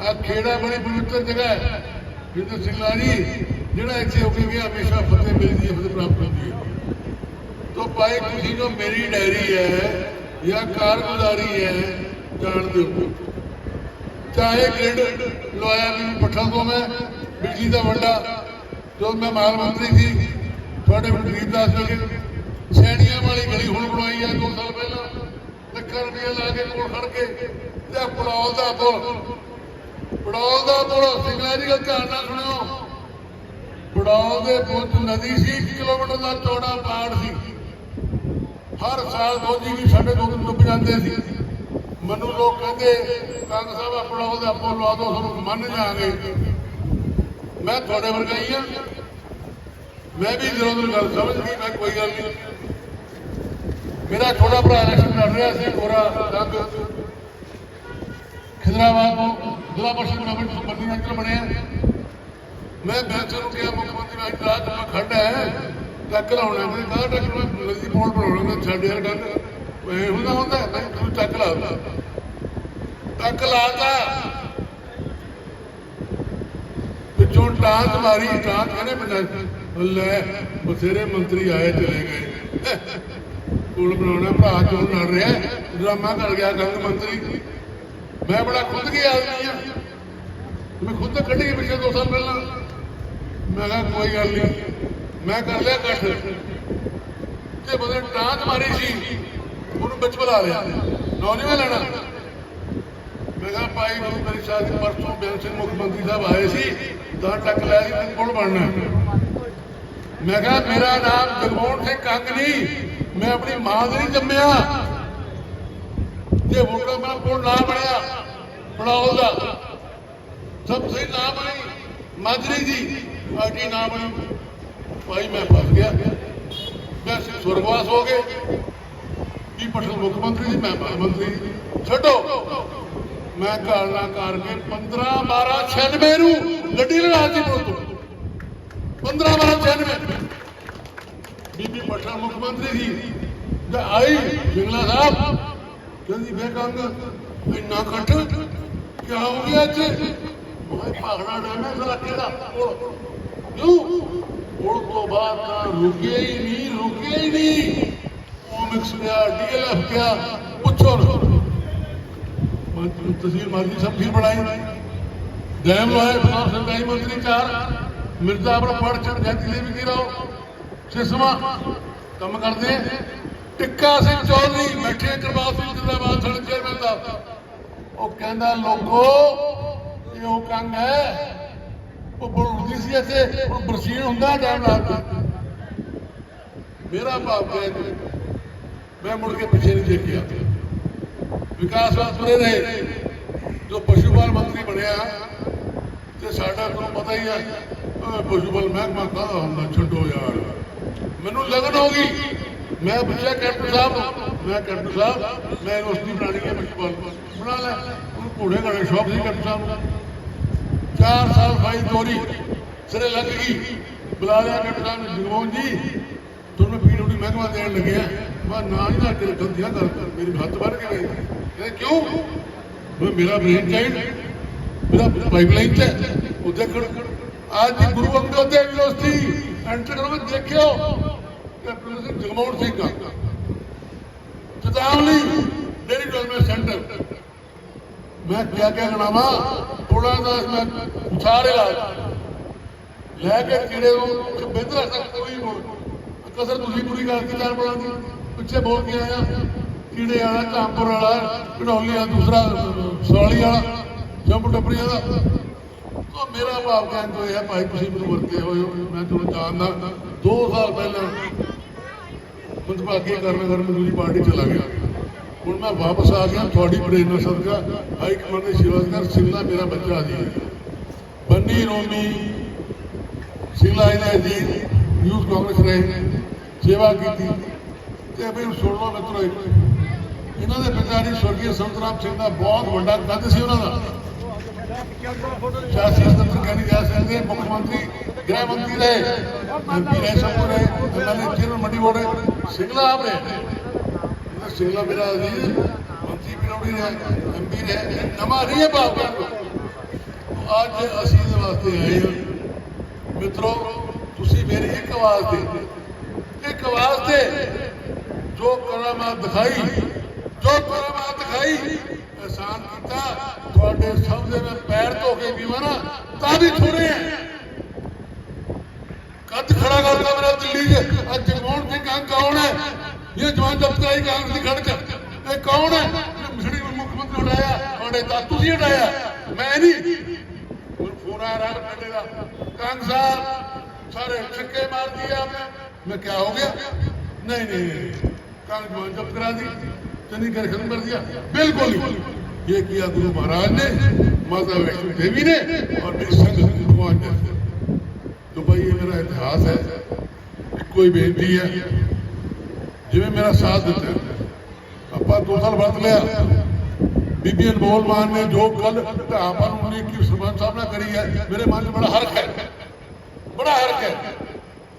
C: ਆ ਖੇੜਾ ਬੜੀ ਪਵਿੱਤਰ ਜਗ੍ਹਾ ਹੈ। ਜਿੱਥੇ ਸਿੰਘਾ ਜੀ ਜਿਹੜਾ ਇੱਥੇ ਹੋ ਕੇ ਗਿਆ ਹਮੇਸ਼ਾ ਫਤਿਹ ਮਿਲਦੀ ਹੈ, ਫਤਿਹ ਪ੍ਰਾਪਤ ਹੁੰਦੀ ਹੈ। ਤੋਂ ਭਾਈ, ਤੁਸੀਂ ਜੋ ਮੇਰੀ ਡਾਇਰੀ ਹੈ, ਜਾਂ ਕਾਰਗੁਜ਼ਾਰੀ ਹੈ, ਜਾਣ ਦਿਓ। ਚਾਹੇ ਗ੍ਰਿਡ ਲੋਇਆ ਵੀ ਪੱਠਾ ਤੋਂ ਮੈਂ, ਬਿਜਲੀ ਦਾ ਵੱਡਾ ਜਦੋਂ ਮੈਂ ਮਾਲ ਮੰਤਰੀ ਸੀ, ਤੁਹਾਡੇ ਵਕੀਲ ਦੱਸ ਲਗੇ ਸੈਣੀਆਂ ਵਾਲੀ ਗਲੀ ਹੁਣ ਬਣਾਈ ਆ 2 ਸਾਲ ਪਹਿਲਾਂ। ਲੱਕੜ ਦੀਆਂ ਲਾ ਕੇ ਕੋਲ ਖੜ ਕੇ ਤੇ ਪੜਾਉ ਦਾ ਪੁਲ। ਪੜਾਉ ਦਾ ਪੁਲ ਸਿੰਗਲਾ ਦੀ ਗੱਲ ਨਾ ਸੁਣਿਓ। ਪੜਾਉ ਦੇ ਪੁੱਤ ਨਦੀ ਸੀ ਕਿਲੋਮੀਟਰ ਦਾ ਚੌੜਾ ਪਾੜ ਸੀ। ਹਰ ਸਾਲ ਰੋਜੀ ਵੀ ਸਾਡੇ ਦੋ ਦਿਨ ਡੁੱਬ ਜਾਂਦੇ ਸੀ। ਮੈਨੂੰ ਲੋਕ ਕਹਿੰਦੇ ਕੰਗ ਸਾਹਿਬ ਆਪਣਾ ਉਹਦਾ ਪੁੱਲ ਲਾ ਦੋ ਸਾਨੂੰ ਮੰਨ ਜਾਾਂਗੇ। ਮੈਂ ਤੁਹਾਡੇ ਵਰਗਾ ਹੀ ਆ। ਮੈਂ ਵੀ ਜਦੋਂ ਦਿਨ ਗੱਲ ਸਮਝ ਮੈਂ ਕੋਈ ਗੱਲ ਨਹੀਂ। ਮੇਰਾ ਛੋਟਾ ਭਰਾ ਇਲੈਕਸ਼ਨ ਲੜ ਰਿਹਾ ਸੀ, ਗੋਰਾ ਰੰਗ। ਖਿਦਰਾਬਾਦ ਜ਼ਿਲ੍ਹਾ ਪਰਿਸ਼ਦ ਨਵੇਂ ਤੋਂ ਅੰਕਲ ਬਣਿਆ ਮੈਂ ਬੈਂਚ ਨੂੰ ਕਿਹਾ, ਮੁੱਖ ਮੰਤਰੀ ਮੈਂ ਰਾਤ ਨੂੰ ਖੜਾ ਹੈ। ਟੱਕ ਲਾਉਣਾ ਮੈਂ ਕਹਾ ਟੱਕ ਲੱਗੀ ਪੋਲ ਬਣਾਉਣਾ, ਮੈਂ ਛੱਡ ਯਾਰ ਗੱਲ। ਇਹ ਹੁੰਦਾ ਹੁੰਦਾ, ਨਹੀਂ, ਤੂੰ ਟੱਕ ਲਾ। ਟੱਕ ਲਾਤਾ ਪਿੱਛੋਂ ਮਾਰੀ ਟਾਂਕ ਕਹਿੰਦੇ ਪਿੰਡਾਂ ਲੈ, ਬਥੇਰੇ ਮੰਤਰੀ ਆਏ ਚਲੇ ਗਏ। ਪੁਲ ਬਣਾਉਣਾ, ਭਰਾ ਚੋਂ ਲੜ ਰਿਹਾ? ਡਰਾਮਾ ਕਰ ਗਿਆ ਗੰਗ ਮੰਤਰੀ। ਮੈਂ ਬੜਾ ਖੁਦ ਗਿਆ ਆਦਮੀ ਆ। ਮੈਂ ਖੁਦ ਤਾਂ ਕੱਢੀ ਪਿੱਛੇ ਦੋ ਸਾਲ ਪਹਿਲਾਂ। ਮੈਂ ਕਿਹਾ, ਕੋਈ ਗੱਲ ਨਹੀਂ। ਮੈਂ ਕਰ ਲਿਆ ਕੱਟ ਤੇ ਬਦਲ ਟਾਂਚ ਮਾਰੀ ਸੀ। ਉਹਨੂੰ ਵਿੱਚ ਬੁਲਾ ਲਿਆ। ਨੌਜਵਾਨ ਲੈਣਾ। ਮੈਂ ਕਿਹਾ, ਭਾਈ ਗੁਰੂ ਮੇਰੀ ਸਾਥ ਪਰਸੋਂ ਬੇਨ ਸਿੰਘ ਮੁੱਖ ਮੰਤਰੀ ਸਾਹਿਬ ਆਏ ਸੀ। ਤਾਂ ਟੱਕ ਲੈ ਸੀ ਤੇ ਕੋਲ ਬਣਨਾ ਮੈਂ ਕਿਹਾ, ਮੇਰਾ ਨਾਮ ਜਗਮੋਹਨ ਸਿੰਘ ਕੰਗ ਨਹੀਂ ਮੈਂ ਆਪਣੀ ਮਾਂ ਦੇ ਨਹੀਂ ਜੰਮਿਆ। ਜੇ ਵੋਟਾਂ ਮੇਰਾ ਕੋਲ ਨਾ ਬਣਿਆ ਬਣਾਉ ਦਾ। ਸਭ ਸਹੀ ਨਾ ਬਣੀ ਮਾਜਰੀ ਜੀ। ਪਾਰਟੀ ਨਾ ਬਣੀ ਭਾਈ, ਮੈਂ ਫਸ ਗਿਆ। ਮੈਂ ਸੁਰਗਵਾਸ ਹੋ ਗਏ। ਕੀ ਪਟਲ ਮੁੱਖ ਮੰਤਰੀ ਸੀ ਮੈਂ ਮੰਤਰੀ ਛੱਡੋ। ਮੈਂ ਕਾਲਨਾ ਕਰਕੇ 15 12 96 ਨੂੰ। ਗੱਡੀ ਲਗਾ ਦਿੱਤੀ ਪੁਲ ਤੋਂ 15 12 96 ਬੀਬੀ ਪਟਲ ਮੁੱਖ ਮੰਤਰੀ ਸੀ। ਜਦ ਆਈ ਬਿਗਲਾ ਸਾਹਿਬ। ਕਹਿੰਦੀ ਬੇਕੰਗ ਇੰਨਾ ਕੱਟ ਕੀ ਹੋ ਗਿਆ ਇੱਥੇ? ਮੈਂ ਭਾਗਣਾ ਡਾਣਾ ਇਲਾਕੇ ਦਾ। ਪੁਲ ਕਿਉਂ? ਪੁਲ ਤੋਂ ਬਾਅਦ ਤਾਂ ਰੁਕਿਆ ਹੀ ਨਹੀਂ, ਰੁਕਿਆ ਹੀ ਨਹੀਂ। ਉਹ ਮਿਕਸ ਪਿਆ ਡੀਐਲਐਫ ਪਿਆ ਪੁੱਛੋ ਨਾ ਮੰਤਰੀ ਤਹਿਸੀਲ ਮਾਜੀ ਸਭ ਫਿਰ ਬਣਾਈ ਡੈਮ ਲਾਏ ਫਾਰ ਸਰਕਾਰੀ ਮੰਤਰੀ ਚਾਰ ਮਿਰਜ਼ਾਪੁਰ ਕੰਮ ਕਰਦੇ ਟਿੱਕਾ ਸਿੰਘ ਚੌਧਰੀ ਬੈਠੇ ਕਰਵਾਸ ਸਿੰਘ ਜਿੰਦਾਬਾਦ ਸੜਕ ਚੇਅਰਮੈਨ ਦਾ। ਉਹ ਕਹਿੰਦਾ, ਲੋਕੋ, ਇਹ ਕੰਗ ਹੈ। ਉਹ ਬੁਲਦੀ ਸੀ ਇੱਥੇ, ਉਹ ਬਰਸੀਨ ਹੁੰਦਾ ਟਾਈਮ ਲੱਗਦਾ ਮੇਰਾ ਬਾਪ ਹੈ ਮੈਂ ਮੁੜ ਕੇ ਪਿੱਛੇ ਨਹੀਂ ਦੇਖਿਆ। ਵਿਕਾਸ ਵਾਸਤੇ ਰਹੇ ਜੋ ਪਸ਼ੂ ਪਾਲ ਮੰਤਰੀ ਬਣਿਆ ਤੇ ਸਾਡਾ ਤੁਹਾਨੂੰ ਪਤਾ ਹੀ ਹੈ ਅਹ ਮਹਿਕਮਾ ਕਾਹਦਾ ਹੁੰਦਾ, ਛੱਡੋ ਯਾਰ। ਮੈਨੂੰ ਲਗਨ ਹੋ ਗਈ। ਮੈਂ ਪੁੱਛਿਆ ਕੈਪਟਨ ਸਾਹਿਬ ਮੈਂ ਕੈਪਟਨ ਸਾਹਿਬ, ਮੈਂ ਯੂਨੀਵਰਸਿਟੀ ਬਣਾਣੀ ਹੈ ਪਸ਼ੂ ਬਣਾ ਲੈ ਉਹ ਘੋੜੇ ਘਾੜੇ ਸ਼ੌਕ ਸੀ ਕੈਪਟਨ ਸਾਹਿਬ ਨੂੰ। ਚਾਰ ਸਾਲ ਫਾਈ ਚੋਰੀ ਸਿਰੇ ਲੱਗ ਗਈ। ਬੁਲਾ ਲਿਆ ਕੈਪਟਨ ਸਾਹਿਬ ਨੇ, ਜਗਮੋਹਨ ਜੀ, ਤੁਹਾਨੂੰ ਪੀਡਬਲਯੂ ਮਹਿਕਮਾ ਦੇਣ ਲੱਗਿਆ ਮੈਂ ਨਾ ਹੀ ਨਾ, ਤੇਰੇ ਗਲਤੀਆਂ ਕਰ ਮੇਰੇ ਹੱਥ ਬੰਨ ਕੇ ਗਏ ਕਿਉਂ? ਮੇਰਾ ਬ੍ਰੇਨ ਚਾਈਲਡ ਮੇਰਾ ਪਾਈਪਲਾਈਨ ਚ ਹੈ। ਉਹ ਦੇਖਣ। ਅੱਜ ਗੁਰੂ ਅੰਗਦ ਦੇਵ ਯੂਨੀਵਰਸਿਟੀ ਐਂਟਰ ਕਰੋ ਦੇਖਿਓ ਕੈਪਟਨ ਸਿੰਘ ਜਗਮੋਹਨ ਸਿੰਘ ਦਾ ਚੇਤਾਵਨੀ ਡੇਰੀ ਡਿਵੈਲਪਮੈਂਟ ਸੈਂਟਰ। ਮੈਂ ਕਿਆ ਕਿਆ ਗਣਾਵਾ? ਥੋੜਾ ਦਾ ਮੈਂ ਸਾਰੇ ਲਾ ਲੈ ਕੇ ਕੀੜੇ ਨੂੰ ਬਿੰਦਰਾ ਤੁਸੀਂ ਪੂਰੀ ਕਰਤੀ ਚਾਰ ਬਣਾ ਦੀ। ਪਿੱਛੇ ਬੋਲ ਕੇ ਆਇਆ ਕੀੜੇ ਵਾਲਾ, ਕਾਂਪੁਰ ਵਾਲਾ ਘਡੌਲੀ ਵਾਲਾ, ਦੂਸਰਾ ਸੋਲੀ ਵਾਲਾ। ਜੰਮ ਟੱਪਰੀਆਂ ਦਾ ਉਹ ਮੇਰਾ ਭਾਵ ਕਹਿਣ ਤੋਂ ਇਹ ਹੈ ਭਾਈ ਤੁਸੀਂ ਮੈਨੂੰ ਵਰਤੇ ਹੋਏ ਹੋ ਮੈਂ ਤੁਹਾਨੂੰ ਜਾਣਦਾ 2 ਸਾਲ ਪਹਿਲਾਂ ਮੰਦਭਾਗੀ ਕਰਨ ਕਰਨ ਦੂਜੀ ਪਾਰਟੀ ਚਲਾ ਗਿਆ। ਹੁਣ ਮੈਂ ਵਾਪਸ ਆ ਗਿਆ, ਤੁਹਾਡੀ ਪ੍ਰੇਰਨਾ ਸਦਕਾ, ਹਾਈ ਕਮਾਂਡ ਦੇ ਸੇਵਾਦਾਰ ਸਿੰਗਲਾ ਮੇਰਾ ਬੱਚਾ ਜੀ। ਬੰਨੀ, ਰੋਮੀ ਸਿੰਗਲਾ ਇਹਨੇ ਜੀ ਯੂਥ ਕਾਂਗਰਸ ਰਹੇ ਸੇਵਾ ਕੀਤੀ। ਤੇ ਵੀ ਸੁਣ ਲਓ ਮਿੱਤਰੋ ਇਹਨਾਂ ਦੇ ਪਿਤਾ ਜੀ ਸਵਰਗੀ ਸੰਤਰਾਮ ਸਿੰਘ ਦਾ ਬਹੁਤ ਵੱਡਾ ਕੱਦ ਸੀ ਉਹਨਾਂ ਦਾ। ਸਿਆਸੀ ਸਤੰਤਰ ਕਹਿਣੀ ਸਕਦੇ, ਮੁੱਖ ਮੰਤਰੀ ਗ੍ਰਹਿ ਮੰਤਰੀ ਰਹੇ ਐਮਪੀ ਰਹੇ ਸਭ ਤੋਂ MLA chairman mandi board Singla ਆਪ ਰਹੇ। ਸਿੰਗਲਾ ਮੇਰਾ ਅਜ਼ੀਜ਼ ਮੰਤਰੀ ਵੀ ਰਹੇ ਐਮਪੀ ਰਹੇ ਨਵਾਂ ਨਹੀਂ ਹੈ ਅੱਜ ਅਸੀਂ ਇਹਦੇ ਵਾਸਤੇ ਆਏ ਹਾਂ। ਮਿੱਤਰੋ, ਤੁਸੀਂ ਮੇਰੀ ਇੱਕ ਆਵਾਜ਼ ਤੇ ਇੱਕ ਆਵਾਜ਼ ਤੇ ਜੋ ਕਰਾਮਾਤ ਦਿਖਾਈ, ਜੋ ਕਰਾਮਾਤ ਦਿਖਾਈ ਨੁਕਸਾਨ ਕੀਤਾ, ਤੁਹਾਡੇ ਸਭ ਦੇ ਮੈਂ ਪੈਰ ਧੋ ਕੇ ਵੀ ਨਾ, ਤਾਂ ਵੀ ਥੋੜੇ ਆ। ਕੱਦ ਖੜਾ ਕਰਦਾ ਮੇਰਾ ਦਿੱਲੀ 'ਚ ਅੱਜ ਜਗਮੋਹਨ ਸਿੰਘ ਆ ਕੌਣ ਹੈ? ਇਹ ਜਵਾਨ ਦਫਤਰਾਈ ਕਾਂਗਰਸ ਦੀ ਖੜਕ। ਇਹ ਕੌਣ ਹੈ? ਜਿਹੜੀ ਮੁੱਖ ਮੰਤਰੀ ਉਡਾਇਆ। ਤੁਹਾਡੇ ਤਾਂ ਤੁਸੀਂ ਉਡਾਇਆ। ਮੈਂ ਨਹੀਂ। ਫੋਨ ਆ ਰਿਹਾ ਕੱਡੇ ਦਾ। ਕਾਂਗਰਸ ਸਾਰੇ ਠੱਕੇ ਮਾਰ ਦਿਆ ਮੈਂ ਕਿਹਾ ਹੋ ਗਿਆ। ਨਹੀਂ ਨਹੀਂ ਕਾਂਗਰਸ ਜਵਾਨ ਦਫਤਰਾ ਦੀ तनी कर खत्म कर दिया? बिल्कुल ये किया गुरु महाराज ने, माता वैष्णो देवी ने और भगवान ने। तो भाई, ये मेरा इतिहास है। कोई बेनती है। जिमें मेरा साथ दिता अपा दो साल वर्त लिया। बीबी अनमोल मान ने जो कल ढापन उन्नी की सामना करी है, मेरे मन बड़ा हर्क है। बड़ा हर्क है।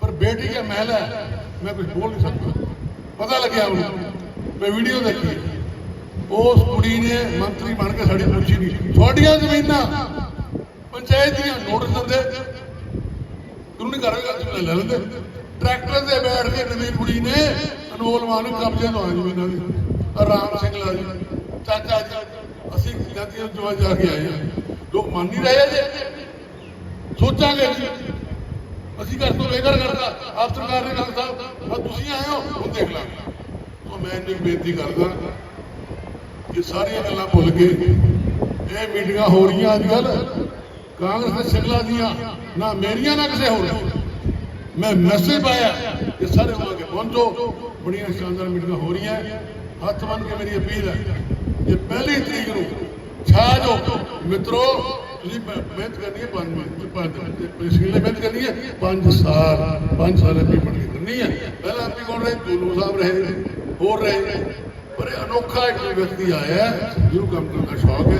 C: पर बेटी का महल है। मैं कुछ बोल नहीं सकता। पता लग गया उन्हें ਮੈਂ ਵੀਡੀਓ ਦੇਖੀ। ਉਸ ਕੁੜੀ ਨੇ ਮੰਤਰੀ ਬਣ ਕੇ ਸਾਡੀ ਪੁੱਛੀ ਨਹੀਂ। ਤੁਹਾਡੀਆਂ ਜ਼ਮੀਨਾਂ ਪੰਚਾਇਤ ਦੀਆਂ ਨੋਟਿਸ ਦਿੰਦੇ। ਕਾਨੂੰਨੀ ਕਾਰਵਾਈ ਕਰ ਲੈ ਲੈਂਦੇ। ਟਰੈਕਟਰ ਤੇ ਬੈਠ ਕੇ ਨਵੀਂ ਕੁੜੀ ਨੇ ਅਨਮੋਲ ਮਾਨ ਨੂੰ ਕਬਜ਼ੇ ਤੋਂ ਜ਼ਮੀਨਾਂ ਦੀ। ਰਾਮ ਸਿੰਘ ਲਾ ਚਾਚਾ ਜੀ, ਅਸੀਂ ਜਾਂਦੀਆਂ ਜਵਾ ਜਾ ਕੇ ਆਏ ਹਾਂ। ਲੋਕ ਮੰਨ ਨਹੀਂ ਰਹੇ ਜੇ ਸੋਚਾਂਗੇ ਅਸੀਂ ਘਰ ਤੋਂ ਬੇਘਰ ਕਰਦਾ ਆਪ ਸਰਕਾਰ ਨੇ ਗੱਲ ਸਾਹਿਬ ਤੁਸੀਂ ਆਏ ਹੋ, ਹੁਣ ਦੇਖ ਲਾਂਗੇ। ਮੈਂ ਇਹਨੂੰ ਬੇਨਤੀ ਕਰਦਾ ਕਿ ਸਾਰੀਆਂ ਗੱਲਾਂ ਭੁੱਲ ਕੇ ਇਹ ਮੀਟਿੰਗਾਂ ਹੋ ਰਹੀਆਂ ਅੱਜ ਕੱਲ ਕਾਂਗਰਸ ਦੇ ਸਿਗਲਾ ਦੀਆਂ, ਨਾ ਮੇਰੀਆਂ, ਨਾ ਕਿਸੇ ਹੋਰ ਦੀਆਂ। ਮੈਂ ਮੈਸੇਜ ਪਾਇਆ ਕਿ ਸਾਰੇ ਹੋ ਕੇ ਪਹੁੰਚੋ। ਬੜੀਆਂ ਸ਼ਾਨਦਾਰ ਮੀਟਿੰਗਾਂ ਹੋ ਰਹੀਆਂ। ਹੱਥ ਬੰਨ ਕੇ ਮੇਰੀ ਅਪੀਲ ਹੈ ਕਿ ਪਹਿਲੀ ਤਰੀਕ ਨੂੰ ਛਾ ਜੋ। ਮਿੱਤਰੋ, ਤੁਸੀਂ ਮ- ਮਿਹਨਤ ਕਰਨੀ ਹੈ, ਪੰਜ ਮਿੰਟ ਪੰਜ ਪਿਛਲੇ ਮਿਹਨਤ ਕਰਨੀ ਹੈ? ਪੰਜ ਸਾਲ ਪੰਜ ਸਾਲ ਅੱਗੇ ਬਣ ਕੇ ਕਰਨੀ ਹੈ। ਪਹਿਲਾਂ ਆਪੀ ਕੌਣ ਰਹੇ? ਗੁਰੂ ਸਾਹਿਬ ਰਹੇ ਹੋਰ ਰਹੇ ਪਰ ਇਹ ਅਨੋਖਾ ਇੱਕ ਵਿਅਕਤੀ ਆਇਆ ਜਿਹਨੂੰ ਕੰਮ ਕਰਨ ਦਾ ਸ਼ੌਕ ਹੈ।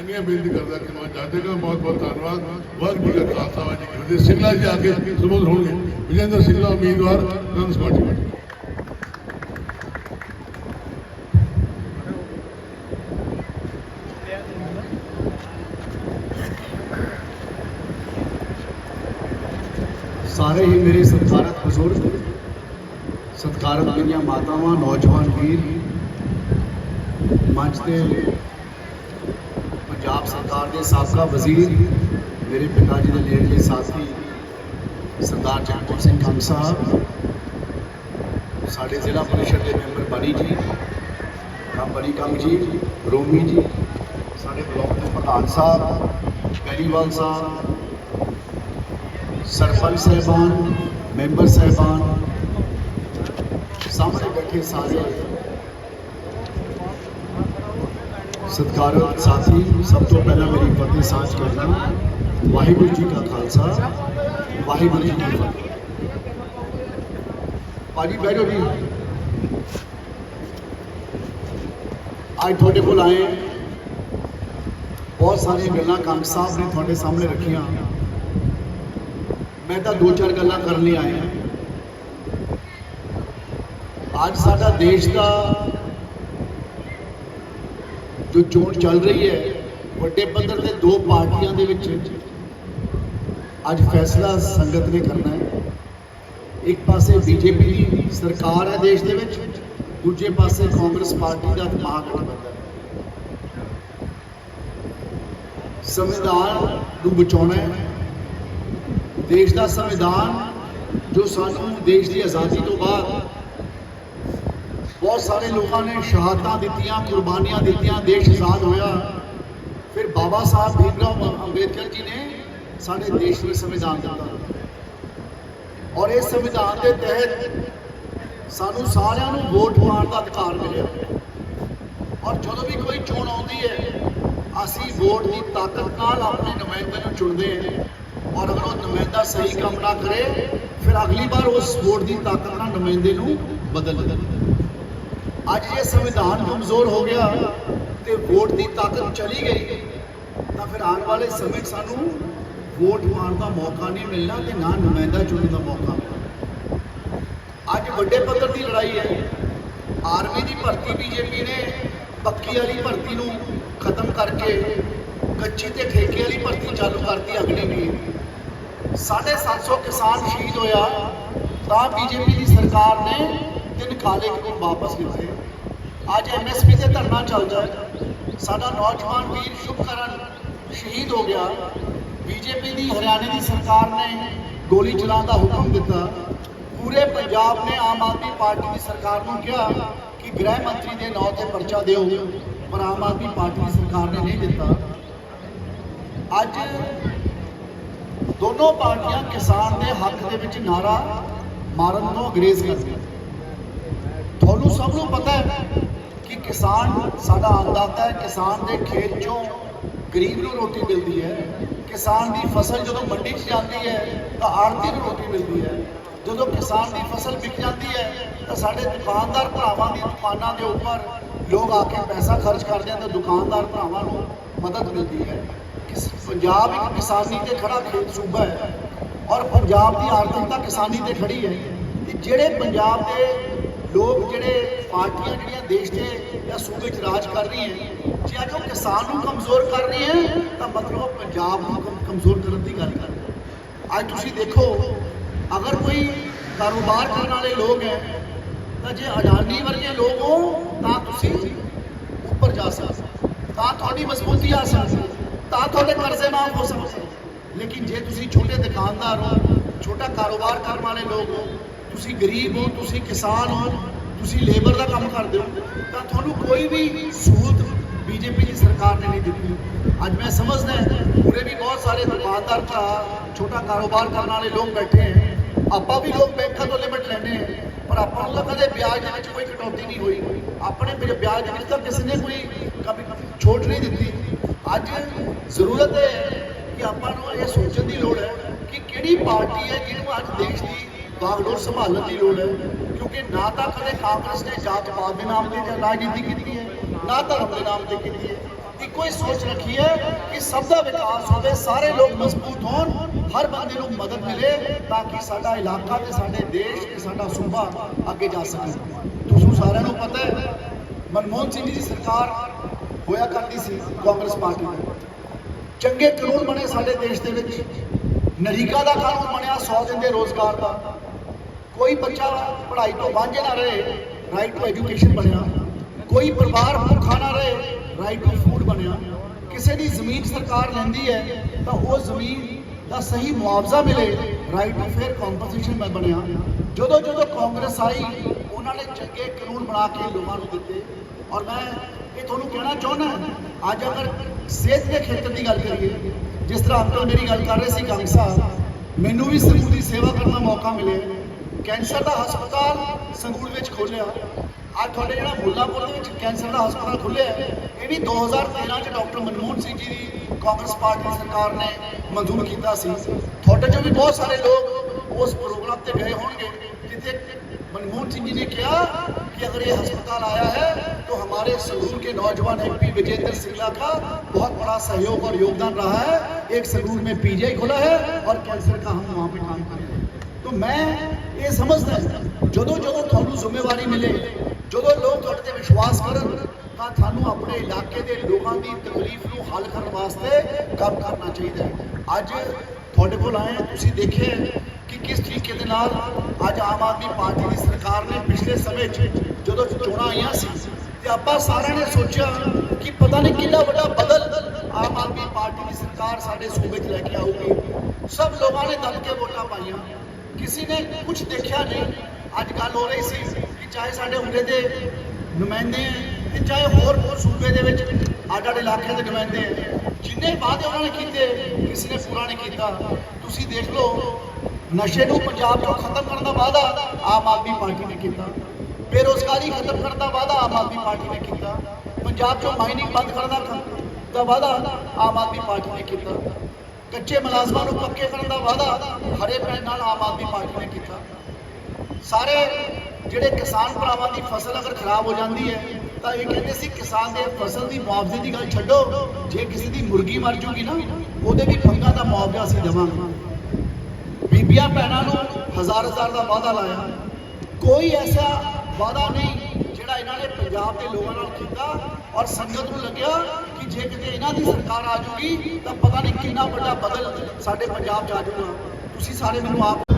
C: ਇੰਨੀਆਂ ਬੇਨਤੀ ਕਰਦਾ ਕਿ ਮੈਂ ਜਾਦੇਗਾ ਬਹੁਤ ਬਹੁਤ ਧੰਨਵਾਦ। ਵਾਹਿਗੁਰੂ ਜੀ ਕਾ ਖਾਲਸਾ, ਵਾਹਿਗੁਰੂ ਜੀ ਕੀ ਫਤਿਹ। ਸਿੰਗਲਾ ਜੀ ਆ ਕੇ ਸੰਬੋਧਨ ਹੋਣਗੇ। ਵਿਜੇਂਦਰ ਸਿੰਗਲਾ ਉਮੀਦਵਾਰ ਕਾਂਗਰਸ ਪਾਰਟੀ
D: ਸਾਰੇ ਹੀ ਮੇਰੇ ਸੰਸਾਰਕ ਬਜ਼ੁਰਗ ਸਤਿਕਾਰਤ ਮੇਰੀਆਂ ਮਾਤਾਵਾਂ ਨੌਜਵਾਨ ਵੀਰ ਮੰਚ ਤੇ ਪੰਜਾਬ ਸਰਕਾਰ ਦੇ ਸਾਬਕਾ ਵਜ਼ੀਰ ਮੇਰੇ ਪਿਤਾ ਜੀ ਦੇ ਨੇੜਲੇ ਸਾਥੀ ਸਰਦਾਰ ਜਗਮੋਹਨ ਸਿੰਘ ਕੰਗ ਸਾਹਿਬ ਸਾਡੇ ਜ਼ਿਲ੍ਹਾ ਪਰਿਸ਼ਦ ਦੇ ਮੈਂਬਰ ਬਣੀ ਜੀ ਰਾਮ ਬਣੀ ਕੰਗ ਜੀ ਰੋਮੀ ਜੀ ਸਾਡੇ ਬਲਾਕ ਦੇ ਪ੍ਰਧਾਨ ਸਾਹਿਬ ਪਹਿਲੀਵਾਲ ਸਾਹਿਬ ਸਰਪੰਚ ਸਾਹਿਬਾਨ ਮੈਂਬਰ ਸਾਹਿਬਾਨ ਸਾਹਮਣੇ ਬੈਠੇ ਸਾਰੇ ਸਤਿਕਾਰਤ ਸਾਥੀ ਸਭ ਤੋਂ ਪਹਿਲਾਂ ਮੇਰੀ ਫਤਿਹ ਸਾਂਝ ਕਰਨਾ ਵਾਹਿਗੁਰੂ ਜੀ ਕਾ ਖਾਲਸਾ ਵਾਹਿਗੁਰੂ ਜੀ ਕੀ ਫਤਿਹ ਭਾਜੀ ਬੈਠੋ ਜੀ ਅੱਜ ਤੁਹਾਡੇ ਕੋਲ ਆਏ ਬਹੁਤ ਸਾਰੀਆਂ ਗੱਲਾਂ ਕੰਗ ਸਾਹਿਬ ਨੇ ਤੁਹਾਡੇ ਸਾਹਮਣੇ ਰੱਖੀਆਂ ਮੈਂ ਤਾਂ ਦੋ ਚਾਰ ਗੱਲਾਂ ਕਰਨ ਲਈ ਆਇਆ ਅੱਜ ਸਾਡਾ ਦੇਸ਼ ਦਾ ਜੋ ਚੋਣ ਚੱਲ ਰਹੀ ਹੈ, ਵੱਡੇ ਪੱਧਰ ਤੇ ਦੋ ਪਾਰਟੀਆਂ ਦੇ ਵਿੱਚ ਅੱਜ ਫੈਸਲਾ ਸੰਗਤ ਨੇ ਕਰਨਾ ਹੈ। ਇੱਕ ਪਾਸੇ ਬੀਜੇਪੀ ਦੀ ਸਰਕਾਰ ਹੈ ਦੇਸ਼ ਦੇ ਵਿੱਚ, ਦੂਜੇ ਪਾਸੇ ਕਾਂਗਰਸ ਪਾਰਟੀ ਦਾ ਮਹਾਗਠਬੰਧਨ ਹੈ। ਸੰਵਿਧਾਨ ਨੂੰ ਬਚਾਉਣਾ ਹੈ। ਦੇਸ਼ ਦਾ ਸੰਵਿਧਾਨ ਜੋ ਸਾਨੂੰ ਦੇਸ਼ ਦੀ ਆਜ਼ਾਦੀ ਤੋਂ ਬਾਅਦ ਬਹੁਤ ਸਾਰੇ ਲੋਕਾਂ ਨੇ ਸ਼ਹਾਦਤਾਂ ਦਿੱਤੀਆਂ, ਕੁਰਬਾਨੀਆਂ ਦਿੱਤੀਆਂ, ਦੇਸ਼ ਆਜ਼ਾਦ ਹੋਇਆ। ਫਿਰ ਬਾਬਾ ਸਾਹਿਬ ਭੀਮਰਾਓ ਅੰਬੇਦਕਰ ਜੀ ਨੇ ਸਾਡੇ ਦੇਸ਼ ਨੂੰ ਸੰਵਿਧਾਨ ਦਿੱਤਾ। ਔਰ ਇਸ ਸੰਵਿਧਾਨ ਦੇ ਤਹਿਤ ਸਾਨੂੰ ਸਾਰਿਆਂ ਨੂੰ ਵੋਟ ਪਾਉਣ ਦਾ ਅਧਿਕਾਰ ਮਿਲਿਆ। ਔਰ ਜਦੋਂ ਵੀ ਕੋਈ ਚੋਣ ਆਉਂਦੀ ਹੈ, ਅਸੀਂ ਵੋਟ ਦੀ ਤਾਕਤ ਨਾਲ ਆਪਣੇ ਨੁਮਾਇੰਦੇ ਨੂੰ ਚੁਣਦੇ ਹਾਂ। ਔਰ ਅਗਰ ਉਹ ਨੁਮਾਇੰਦਾ ਸਹੀ ਕੰਮ ਨਾ ਕਰੇ, ਫਿਰ ਅਗਲੀ ਵਾਰ ਉਸ ਵੋਟ ਦੀ ਤਾਕਤ ਨਾਲ ਨੁਮਾਇੰਦੇ ਨੂੰ ਬਦਲ ਦਿੰਦੇ। ਅੱਜ ਇਹ ਸੰਵਿਧਾਨ ਕਮਜ਼ੋਰ ਹੋ ਗਿਆ ਤੇ ਵੋਟ ਦੀ ਤਾਕਤ ਚਲੀ ਗਈ, ਤਾਂ ਫਿਰ ਆਉਣ ਵਾਲੇ ਸਮੇਂ 'ਚ ਸਾਨੂੰ ਵੋਟ ਪਾਉਣ ਦਾ ਮੌਕਾ ਨਹੀਂ ਮਿਲਣਾ ਤੇ ਨਾ ਨੁਮਾਇੰਦਾ ਚੁਣਨ ਦਾ ਮੌਕਾ ਮਿਲਣਾ। ਅੱਜ ਵੱਡੇ ਪੱਧਰ ਦੀ ਲੜਾਈ ਹੈ। ਆਰਮੀ ਦੀ ਭਰਤੀ ਬੀਜੇਪੀ ਨੇ ਪੱਕੀ ਵਾਲੀ ਭਰਤੀ ਨੂੰ ਖਤਮ ਕਰਕੇ ਕੱਚੀ ਤੇ ਠੇਕੇ ਵਾਲੀ ਭਰਤੀ ਚਾਲੂ ਕਰਤੀ ਅਗਲੀ ਵੀ 750 ਕਿਸਾਨ ਸ਼ਹੀਦ ਹੋਇਆ, ਤਾਂ ਬੀਜੇਪੀ ਦੀ ਸਰਕਾਰ ਨੇ ਤਿੰਨ ਕਾਲੇ ਕਾਨੂੰਨ ਵਾਪਸ ਲਿੱਤੇ ਅੱਜ ਐਮਐਸਪੀ ਤੇ ਧਰਨਾ ਚੱਲਦਾ ਹੈ। ਸਾਡਾ ਨੌਜਵਾਨ ਵੀਰ ਸ਼ੁਭਕਰਨ ਸ਼ਹੀਦ ਹੋ ਗਿਆ। ਬੀਜੇਪੀ ਦੀ, ਹਰਿਆਣੇ ਦੀ ਸਰਕਾਰ ਨੇ ਗੋਲੀ ਚਲਾਉਣ ਦਾ ਹੁਕਮ ਦਿੱਤਾ। ਪੂਰੇ ਪੰਜਾਬ ਨੇ ਆਮ ਆਦਮੀ ਪਾਰਟੀ ਦੀ ਸਰਕਾਰ ਨੂੰ ਕਿਹਾ ਕਿ ਗ੍ਰਹਿ ਮੰਤਰੀ ਦੇ ਨਾਂ ਤੇ ਪਰਚਾ ਦਿਓ, ਪਰ ਆਮ ਆਦਮੀ ਪਾਰਟੀ ਦੀ ਸਰਕਾਰ ਨੇ ਨਹੀਂ ਦਿੱਤਾ। ਅੱਜ ਦੋਨੋਂ ਪਾਰਟੀਆਂ ਕਿਸਾਨ ਦੇ ਹੱਕ ਦੇ ਵਿੱਚ ਨਾਰਾ ਮਾਰਨ ਤੋਂ ਗਰੇਜ਼ ਕਰਦੀਆਂ ਤੁਹਾਨੂੰ ਸਭ ਨੂੰ ਪਤਾ ਹੈ ਕਿ ਕਿਸਾਨ ਸਾਡਾ ਅੰਨਦਾਤਾ ਹੈ, ਕਿਸਾਨ ਦੇ ਖੇਤ ਚੋਂ ਗਰੀਬ ਨੂੰ ਰੋਟੀ ਮਿਲਦੀ ਹੈ, ਕਿਸਾਨ ਦੀ ਫਸਲ ਜਦੋਂ ਮੰਡੀ 'ਚ ਜਾਂਦੀ ਹੈ, ਤਾਂ ਆੜਤੀ ਨੂੰ ਰੋਟੀ ਮਿਲਦੀ ਹੈ। ਜਦੋਂ ਕਿਸਾਨ ਦੀ ਫਸਲ ਵਿਕ ਜਾਂਦੀ ਹੈ, ਤਾਂ ਸਾਡੇ ਦੁਕਾਨਦਾਰ ਭਰਾਵਾਂ ਦੀ ਦੁਕਾਨਾਂ ਦੇ ਉੱਪਰ ਲੋਕ ਆ ਕੇ ਪੈਸਾ ਖਰਚ ਕਰਦੇ ਆ ਤਾਂ ਦੁਕਾਨਦਾਰ ਭਰਾਵਾਂ ਨੂੰ ਮਦਦ ਮਿਲਦੀ ਹੈ। ਕਿਸ- ਪੰਜਾਬ ਇੱਕ ਕਿਸਾਨੀ ਤੇ ਖੜਾ ਖੇਤ ਸੂਬਾ ਹੈ, ਔਰ ਪੰਜਾਬ ਦੀ ਆਰਥਿਕਤਾ ਕਿਸਾਨੀ ਤੇ ਖੜੀ ਹੈ। ਤੇ ਜਿਹੜੇ ਪੰਜਾਬ ਦੇ ਲੋਕ ਜਿਹੜੇ ਪਾਰਟੀਆਂ ਜਿਹੜੀਆਂ ਦੇਸ਼ ਦੇ ਜਾਂ ਸੂਬੇ 'ਚ ਰਾਜ ਕਰ ਰਹੀਆਂ ਜੇ ਅੱਜ ਉਹ ਕਿਸਾਨ ਨੂੰ ਕਮਜ਼ੋਰ ਕਰ ਰਹੀ ਹੈ ਤਾਂ ਮਤਲਬ ਉਹ ਪੰਜਾਬ ਨੂੰ ਕਮਜ਼ੋਰ ਕਰਨ ਦੀ ਗੱਲ ਕਰ ਰਹੇ ਅੱਜ ਤੁਸੀਂ ਦੇਖੋ, ਅਗਰ ਕੋਈ ਕਾਰੋਬਾਰ ਕਰਨ ਵਾਲੇ ਲੋਕ ਹੈ, ਤਾਂ ਜੇ ਅਡਾਨੀ ਵਰਗੇ ਲੋਕ ਹੋ ਤਾਂ ਤੁਸੀਂ ਉੱਪਰ ਜਾ ਸਕਦੇ ਤਾਂ ਤੁਹਾਡੀ ਮਜ਼ਬੂਤੀ ਆ ਸਕਦੀ ਤਾਂ ਤੁਹਾਡੇ ਕਰਜ਼ੇ ਮਾਫ ਹੋ ਸਕਦੇ ਲੇਕਿਨ ਜੇ ਤੁਸੀਂ ਛੋਟੇ ਦੁਕਾਨਦਾਰ ਹੋ, ਛੋਟਾ ਕਾਰੋਬਾਰ ਕਰਨ ਵਾਲੇ ਲੋਕ ਹੋ ਤੁਸੀਂ ਗਰੀਬ ਹੋ, ਤੁਸੀਂ ਕਿਸਾਨ ਹੋ, ਤੁਸੀਂ ਲੇਬਰ ਦਾ ਕੰਮ ਕਰਦੇ ਹੋ, ਤਾਂ ਤੁਹਾਨੂੰ ਕੋਈ ਵੀ ਸਹੂਲਤ ਬੀਜੇਪੀ ਦੀ ਸਰਕਾਰ ਨੇ ਨਹੀਂ ਦਿੱਤੀ। ਅੱਜ ਮੈਂ ਸਮਝਦਾ ਪੂਰੇ ਵੀ ਬਹੁਤ ਸਾਰੇ ਦੁਕਾਨਦਾਰ ਭਰਾ, ਛੋਟਾ ਕਾਰੋਬਾਰ ਕਰਨ ਵਾਲੇ ਲੋਕ ਬੈਠੇ ਹੈ। ਆਪਾਂ ਵੀ ਲੋਕ ਬੈਂਕਾਂ ਤੋਂ ਲਿਮਟ ਲੈਂਦੇ ਹੈ, ਪਰ ਆਪਾਂ ਨੂੰ ਤਾਂ ਕਦੇ ਵਿਆਜ ਦੇ ਵਿੱਚ ਕੋਈ ਕਟੌਤੀ ਨਹੀਂ ਹੋਈ। ਆਪਣੇ ਵਿ- ਵਿਆਜ ਦੇ ਵਿੱਚ ਤਾਂ ਕਿਸੇ ਨੇ ਕੋਈ ਕभी ਛੋਟ ਨਹੀਂ ਦਿੱਤੀ। ਅੱਜ ਜ਼ਰੂਰਤ ਹੈ ਕਿ ਆਪਾਂ ਨੂੰ ਇਹ ਸੋਚਣ ਦੀ ਲੋੜ ਹੈ ਕਿ ਕਿਹੜੀ ਪਾਰਟੀ ਹੈ ਜਿਹਨੂੰ ਅੱਜ ਦੇਸ਼ ਦੀ ਬਾਗਡੋਰ ਸੰਭਾਲਣ ਦੀ ਲੋੜ ਹੈ, ਕਿਉਂਕਿ ਨਾ ਤਾਂ ਕਦੇ ਕਾਂਗਰਸ ਨੇ ਜਾਤ ਪਾਤ ਦੇ ਨਾਮ ਤੇ ਰਾਜਨੀਤੀ ਕੀਤੀ ਹੈ, ਨਾ ਧਰਮ ਦੇ ਨਾਮ ਤੇ ਕੀਤੀ ਹੈ। ਇੱਕੋ ਹੀ ਸੋਚ ਰੱਖੀ ਹੈ ਕਿ ਸਭ ਦਾ ਵਿਕਾਸ ਹੋਵੇ, ਸਾਰੇ ਲੋਕ ਮਜ਼ਬੂਤ ਹੋਣ, ਹਰ ਬੰਦੇ ਨੂੰ ਮਦਦ ਮਿਲੇ ਤਾਂ ਕਿ ਸਾਡਾ ਇਲਾਕਾ ਤੇ ਸਾਡੇ ਦੇਸ਼ ਤੇ ਸਾਡਾ ਸੂਬਾ ਅੱਗੇ ਜਾ ਸਕੇ। ਤੁਸੀਂ ਸਾਰਿਆਂ ਨੂੰ ਪਤਾ ਹੈ, ਮਨਮੋਹਨ ਸਿੰਘ ਜੀ ਦੀ ਸਰਕਾਰ ਹੋਇਆ ਕਰਦੀ ਸੀ ਕਾਂਗਰਸ ਪਾਰਟੀ ਦੀ। ਚੰਗੇ ਕਾਨੂੰਨ ਬਣੇ ਸਾਡੇ ਦੇਸ਼ ਦੇ ਵਿੱਚ। ਨਰੀਕਾ ਦਾ ਕਾਨੂੰਨ ਬਣਿਆ 100 ਦਿਨ ਦੇ ਰੋਜ਼ਗਾਰ ਦਾ। ਕੋਈ ਬੱਚਾ ਪੜ੍ਹਾਈ ਤੋਂ ਵਾਂਝੇ ਨਾ ਰਹੇ ਰਾਈਟ ਟੂ ਐਜੂਕੇਸ਼ਨ ਬਣਿਆ। ਕੋਈ ਪਰਿਵਾਰ ਭੁੱਖਾ ਨਾ ਰਹੇ ਰਾਈਟ ਟੂ ਫੂਡ ਬਣਿਆ। ਕਿਸੇ ਦੀ ਜ਼ਮੀਨ ਸਰਕਾਰ ਲੈਂਦੀ ਹੈ, ਤਾਂ ਉਹ ਜ਼ਮੀਨ ਦਾ ਸਹੀ ਮੁਆਵਜ਼ਾ ਮਿਲੇ ਰਾਈਟ ਟੂ ਫੇਅਰ ਕੰਪਨਸੇਸ਼ਨ ਮੈਂ ਬਣਿਆ। ਜਦੋਂ ਜਦੋਂ ਕਾਂਗਰਸ ਆਈ, ਉਹਨਾਂ ਨੇ ਚੰਗੇ ਕਾਨੂੰਨ ਬਣਾ ਕੇ ਲੋਕਾਂ ਨੂੰ ਦਿੱਤੇ। ਔਰ ਮੈਂ ਇਹ ਤੁਹਾਨੂੰ ਕਹਿਣਾ ਚਾਹੁੰਦਾ ਅੱਜ ਅਗਰ ਸਿਹਤ ਦੇ ਖੇਤਰ ਦੀ ਗੱਲ ਕਰੀਏ, ਜਿਸ ਤਰ੍ਹਾਂ ਅੰਕਲ ਮੇਰੀ ਗੱਲ ਕਰ ਰਹੇ ਸੀ ਕੰਗ ਸਾਹਿਬ, ਮੈਨੂੰ ਵੀ ਸੰਗੂਰ ਦੀ ਸੇਵਾ ਕਰਨ ਦਾ ਮੌਕਾ ਮਿਲਿਆ। ਕੈਂਸਰ ਦਾ ਹਸਪਤਾਲ ਸੰਗੂਰ ਵਿੱਚ ਖੋਲਿਆ ਅੱਜ ਤੁਹਾਡੇ ਜਿਹੜਾ ਮੁੱਲਾਪੁਰ ਦੇ ਵਿੱਚ ਕੈਂਸਰ ਦਾ ਹਸਪਤਾਲ ਖੁੱਲਿਆ ਇਹ ਵੀ 2013 ਚ ਡਾਕਟਰ ਮਨਮੋਹਨ ਸਿੰਘ ਜੀ ਦੀ ਕਾਂਗਰਸ ਪਾਰਟੀ ਦੀ ਸਰਕਾਰ ਨੇ ਮਨਜ਼ੂਰ ਕੀਤਾ ਸੀ ਤੁਹਾਡੇ ਚੋਂ ਵੀ ਬਹੁਤ ਸਾਰੇ ਲੋਕ ਉਸ ਪ੍ਰੋਗਰਾਮ ਤੇ ਗਏ ਹੋਣਗੇ ਜਿੱਥੇ मनमोहन सिंह जी ने किया कि अगर ये अस्पताल आया है तो हमारे संगरूर के नौजवान एमपी विजेंद्र सिंगला का बहुत बड़ा सहयोग और योगदान रहा है एक संगरूर में पीजीआई खुला है और कैंसर का हम वहाँ पे काम कर ਤਾਂ ਮੈਂ ਇਹ ਸਮਝਦਾ ਜਦੋਂ ਜਦੋਂ ਤੁਹਾਨੂੰ ਜ਼ਿੰਮੇਵਾਰੀ ਮਿਲੇ, ਜਦੋਂ ਲੋਕ ਤੁਹਾਡੇ ਤੇ ਵਿਸ਼ਵਾਸ ਕਰਨ, ਤਾਂ ਤੁਹਾਨੂੰ ਆਪਣੇ ਇਲਾਕੇ ਦੇ ਲੋਕਾਂ ਦੀ ਤਕਲੀਫ ਨੂੰ ਹੱਲ ਕਰਨ ਵਾਸਤੇ ਕੰਮ ਕਰਨਾ ਚਾਹੀਦਾ ਅੱਜ ਤੁਹਾਡੇ ਕੋਲ ਆਏ ਤੁਸੀਂ ਦੇਖਿਆ ਕਿ ਕਿਸ ਤਰੀਕੇ ਦੇ ਨਾਲ ਅੱਜ ਆਮ ਆਦਮੀ ਪਾਰਟੀ ਦੀ ਸਰਕਾਰ ਨੇ ਪਿਛਲੇ ਸਮੇਂ 'ਚ ਜਦੋਂ ਚੋਣਾਂ ਆਈਆਂ ਸੀ, ਤੇ ਆਪਾਂ ਸਾਰਿਆਂ ਨੇ ਸੋਚਿਆ ਕਿ ਪਤਾ ਨਹੀਂ ਕਿੰਨਾ ਵੱਡਾ ਬਦਲ ਆਮ ਆਦਮੀ ਪਾਰਟੀ ਦੀ ਸਰਕਾਰ ਸਾਡੇ ਸੂਬੇ 'ਚ ਲੈ ਕੇ ਆਊਗੀ। ਸਭ ਲੋਕਾਂ ਨੇ ਦਲ ਕੇ ਵੋਟਾਂ ਪਾਈਆਂ। ਕਿਸੇ ਨੇ ਕੁਝ ਦੇਖਿਆ ਨਹੀਂ। ਅੱਜ ਗੱਲ ਹੋ ਰਹੀ ਸੀ ਕਿ ਚਾਹੇ ਸਾਡੇ ਉਰੇ ਦੇ ਨੁਮਾਇੰਦੇ ਹੈ ਤੇ ਚਾਹੇ ਹੋਰ ਹੋਰ ਸੂਬੇ ਦੇ ਵਿੱਚ ਅੱਡ ਅੱਡ ਇਲਾਕਿਆਂ ਦੇ ਨੁਮਾਇੰਦੇ ਹੈ ਜਿੰਨੇ ਵਾਅਦੇ ਉਹਨਾਂ ਨੇ ਕੀਤੇ, ਕਿਸੇ ਨੇ ਪੂਰਾ ਨਹੀਂ ਕੀਤਾ। ਤੁਸੀਂ ਦੇਖ ਲਓ, ਨਸ਼ੇ ਨੂੰ ਪੰਜਾਬ ਤੋਂ ਖਤਮ ਕਰਨ ਦਾ ਵਾਅਦਾ ਆਮ ਆਦਮੀ ਪਾਰਟੀ ਨੇ ਕੀਤਾ। ਬੇਰੋਜ਼ਗਾਰੀ ਖਤਮ ਕਰਨ ਦਾ ਵਾਅਦਾ ਆਮ ਆਦਮੀ ਪਾਰਟੀ ਨੇ ਕੀਤਾ। ਪੰਜਾਬ ਚੋਂ ਮਾਈਨਿੰਗ ਬੰਦ ਕਰਨ ਦਾ ਵਾਅਦਾ ਆਮ ਆਦਮੀ ਪਾਰਟੀ ਨੇ ਕੀਤਾ। ਕੱਚੇ ਮੁਲਾਜ਼ਮਾਂ ਨੂੰ ਪੱਕੇ ਕਰਨ ਦਾ ਵਾਅਦਾ ਹਰੇ ਪੈਣ ਨਾਲ ਆਮ ਆਦਮੀ ਪਾਰਟੀ ਨੇ ਕੀਤਾ। ਸਾਰੇ ਜਿਹੜੇ ਕਿਸਾਨ ਭਰਾਵਾਂ ਦੀ ਫਸਲ ਅਗਰ ਖਰਾਬ ਹੋ ਜਾਂਦੀ ਹੈ, ਤਾਂ ਇਹ ਕਹਿੰਦੇ ਸੀ, ਕਿਸਾਨ ਦੇ ਫਸਲ ਦੀ ਮੁਆਵਜ਼ੇ ਦੀ ਗੱਲ ਛੱਡੋ, ਜੇ ਕਿਸੇ ਦੀ ਮੁਰਗੀ ਮਰ ਜੂਗੀ ਨਾ, ਉਹਦੇ ਵੀ ਫੰਗਾਂ ਦਾ ਮੁਆਵਜ਼ਾ ਅਸੀਂ ਦੇਵਾਂਗੇ। ਬੀਬੀਆਂ ਭੈਣਾਂ ਨੂੰ ਹਜ਼ਾਰ ਹਜ਼ਾਰ ਦਾ ਵਾਅਦਾ ਲਾਇਆ। ਕੋਈ ਐਸਾ ਵਾਅਦਾ ਨਹੀਂ ਜਿਹੜਾ ਇਹਨਾਂ ਨੇ ਪੰਜਾਬ ਦੇ ਲੋਕਾਂ ਨਾਲ ਕੀਤਾ ਔਰ ਸੰਗਤ ਨੂੰ ਲੱਗਿਆ ਕਿ ਜੇ ਕਿਤੇ ਇਹਨਾਂ ਦੀ ਸਰਕਾਰ ਆ ਜੂਗੀ ਤਾਂ ਪਤਾ ਨਹੀਂ ਕਿੰਨਾ ਵੱਡਾ ਬਦਲ ਸਾਡੇ ਪੰਜਾਬ 'ਚ ਆ ਜਾਊਗਾ ਤੁਸੀਂ ਸਾਰੇ ਮੈਨੂੰ ਆਪ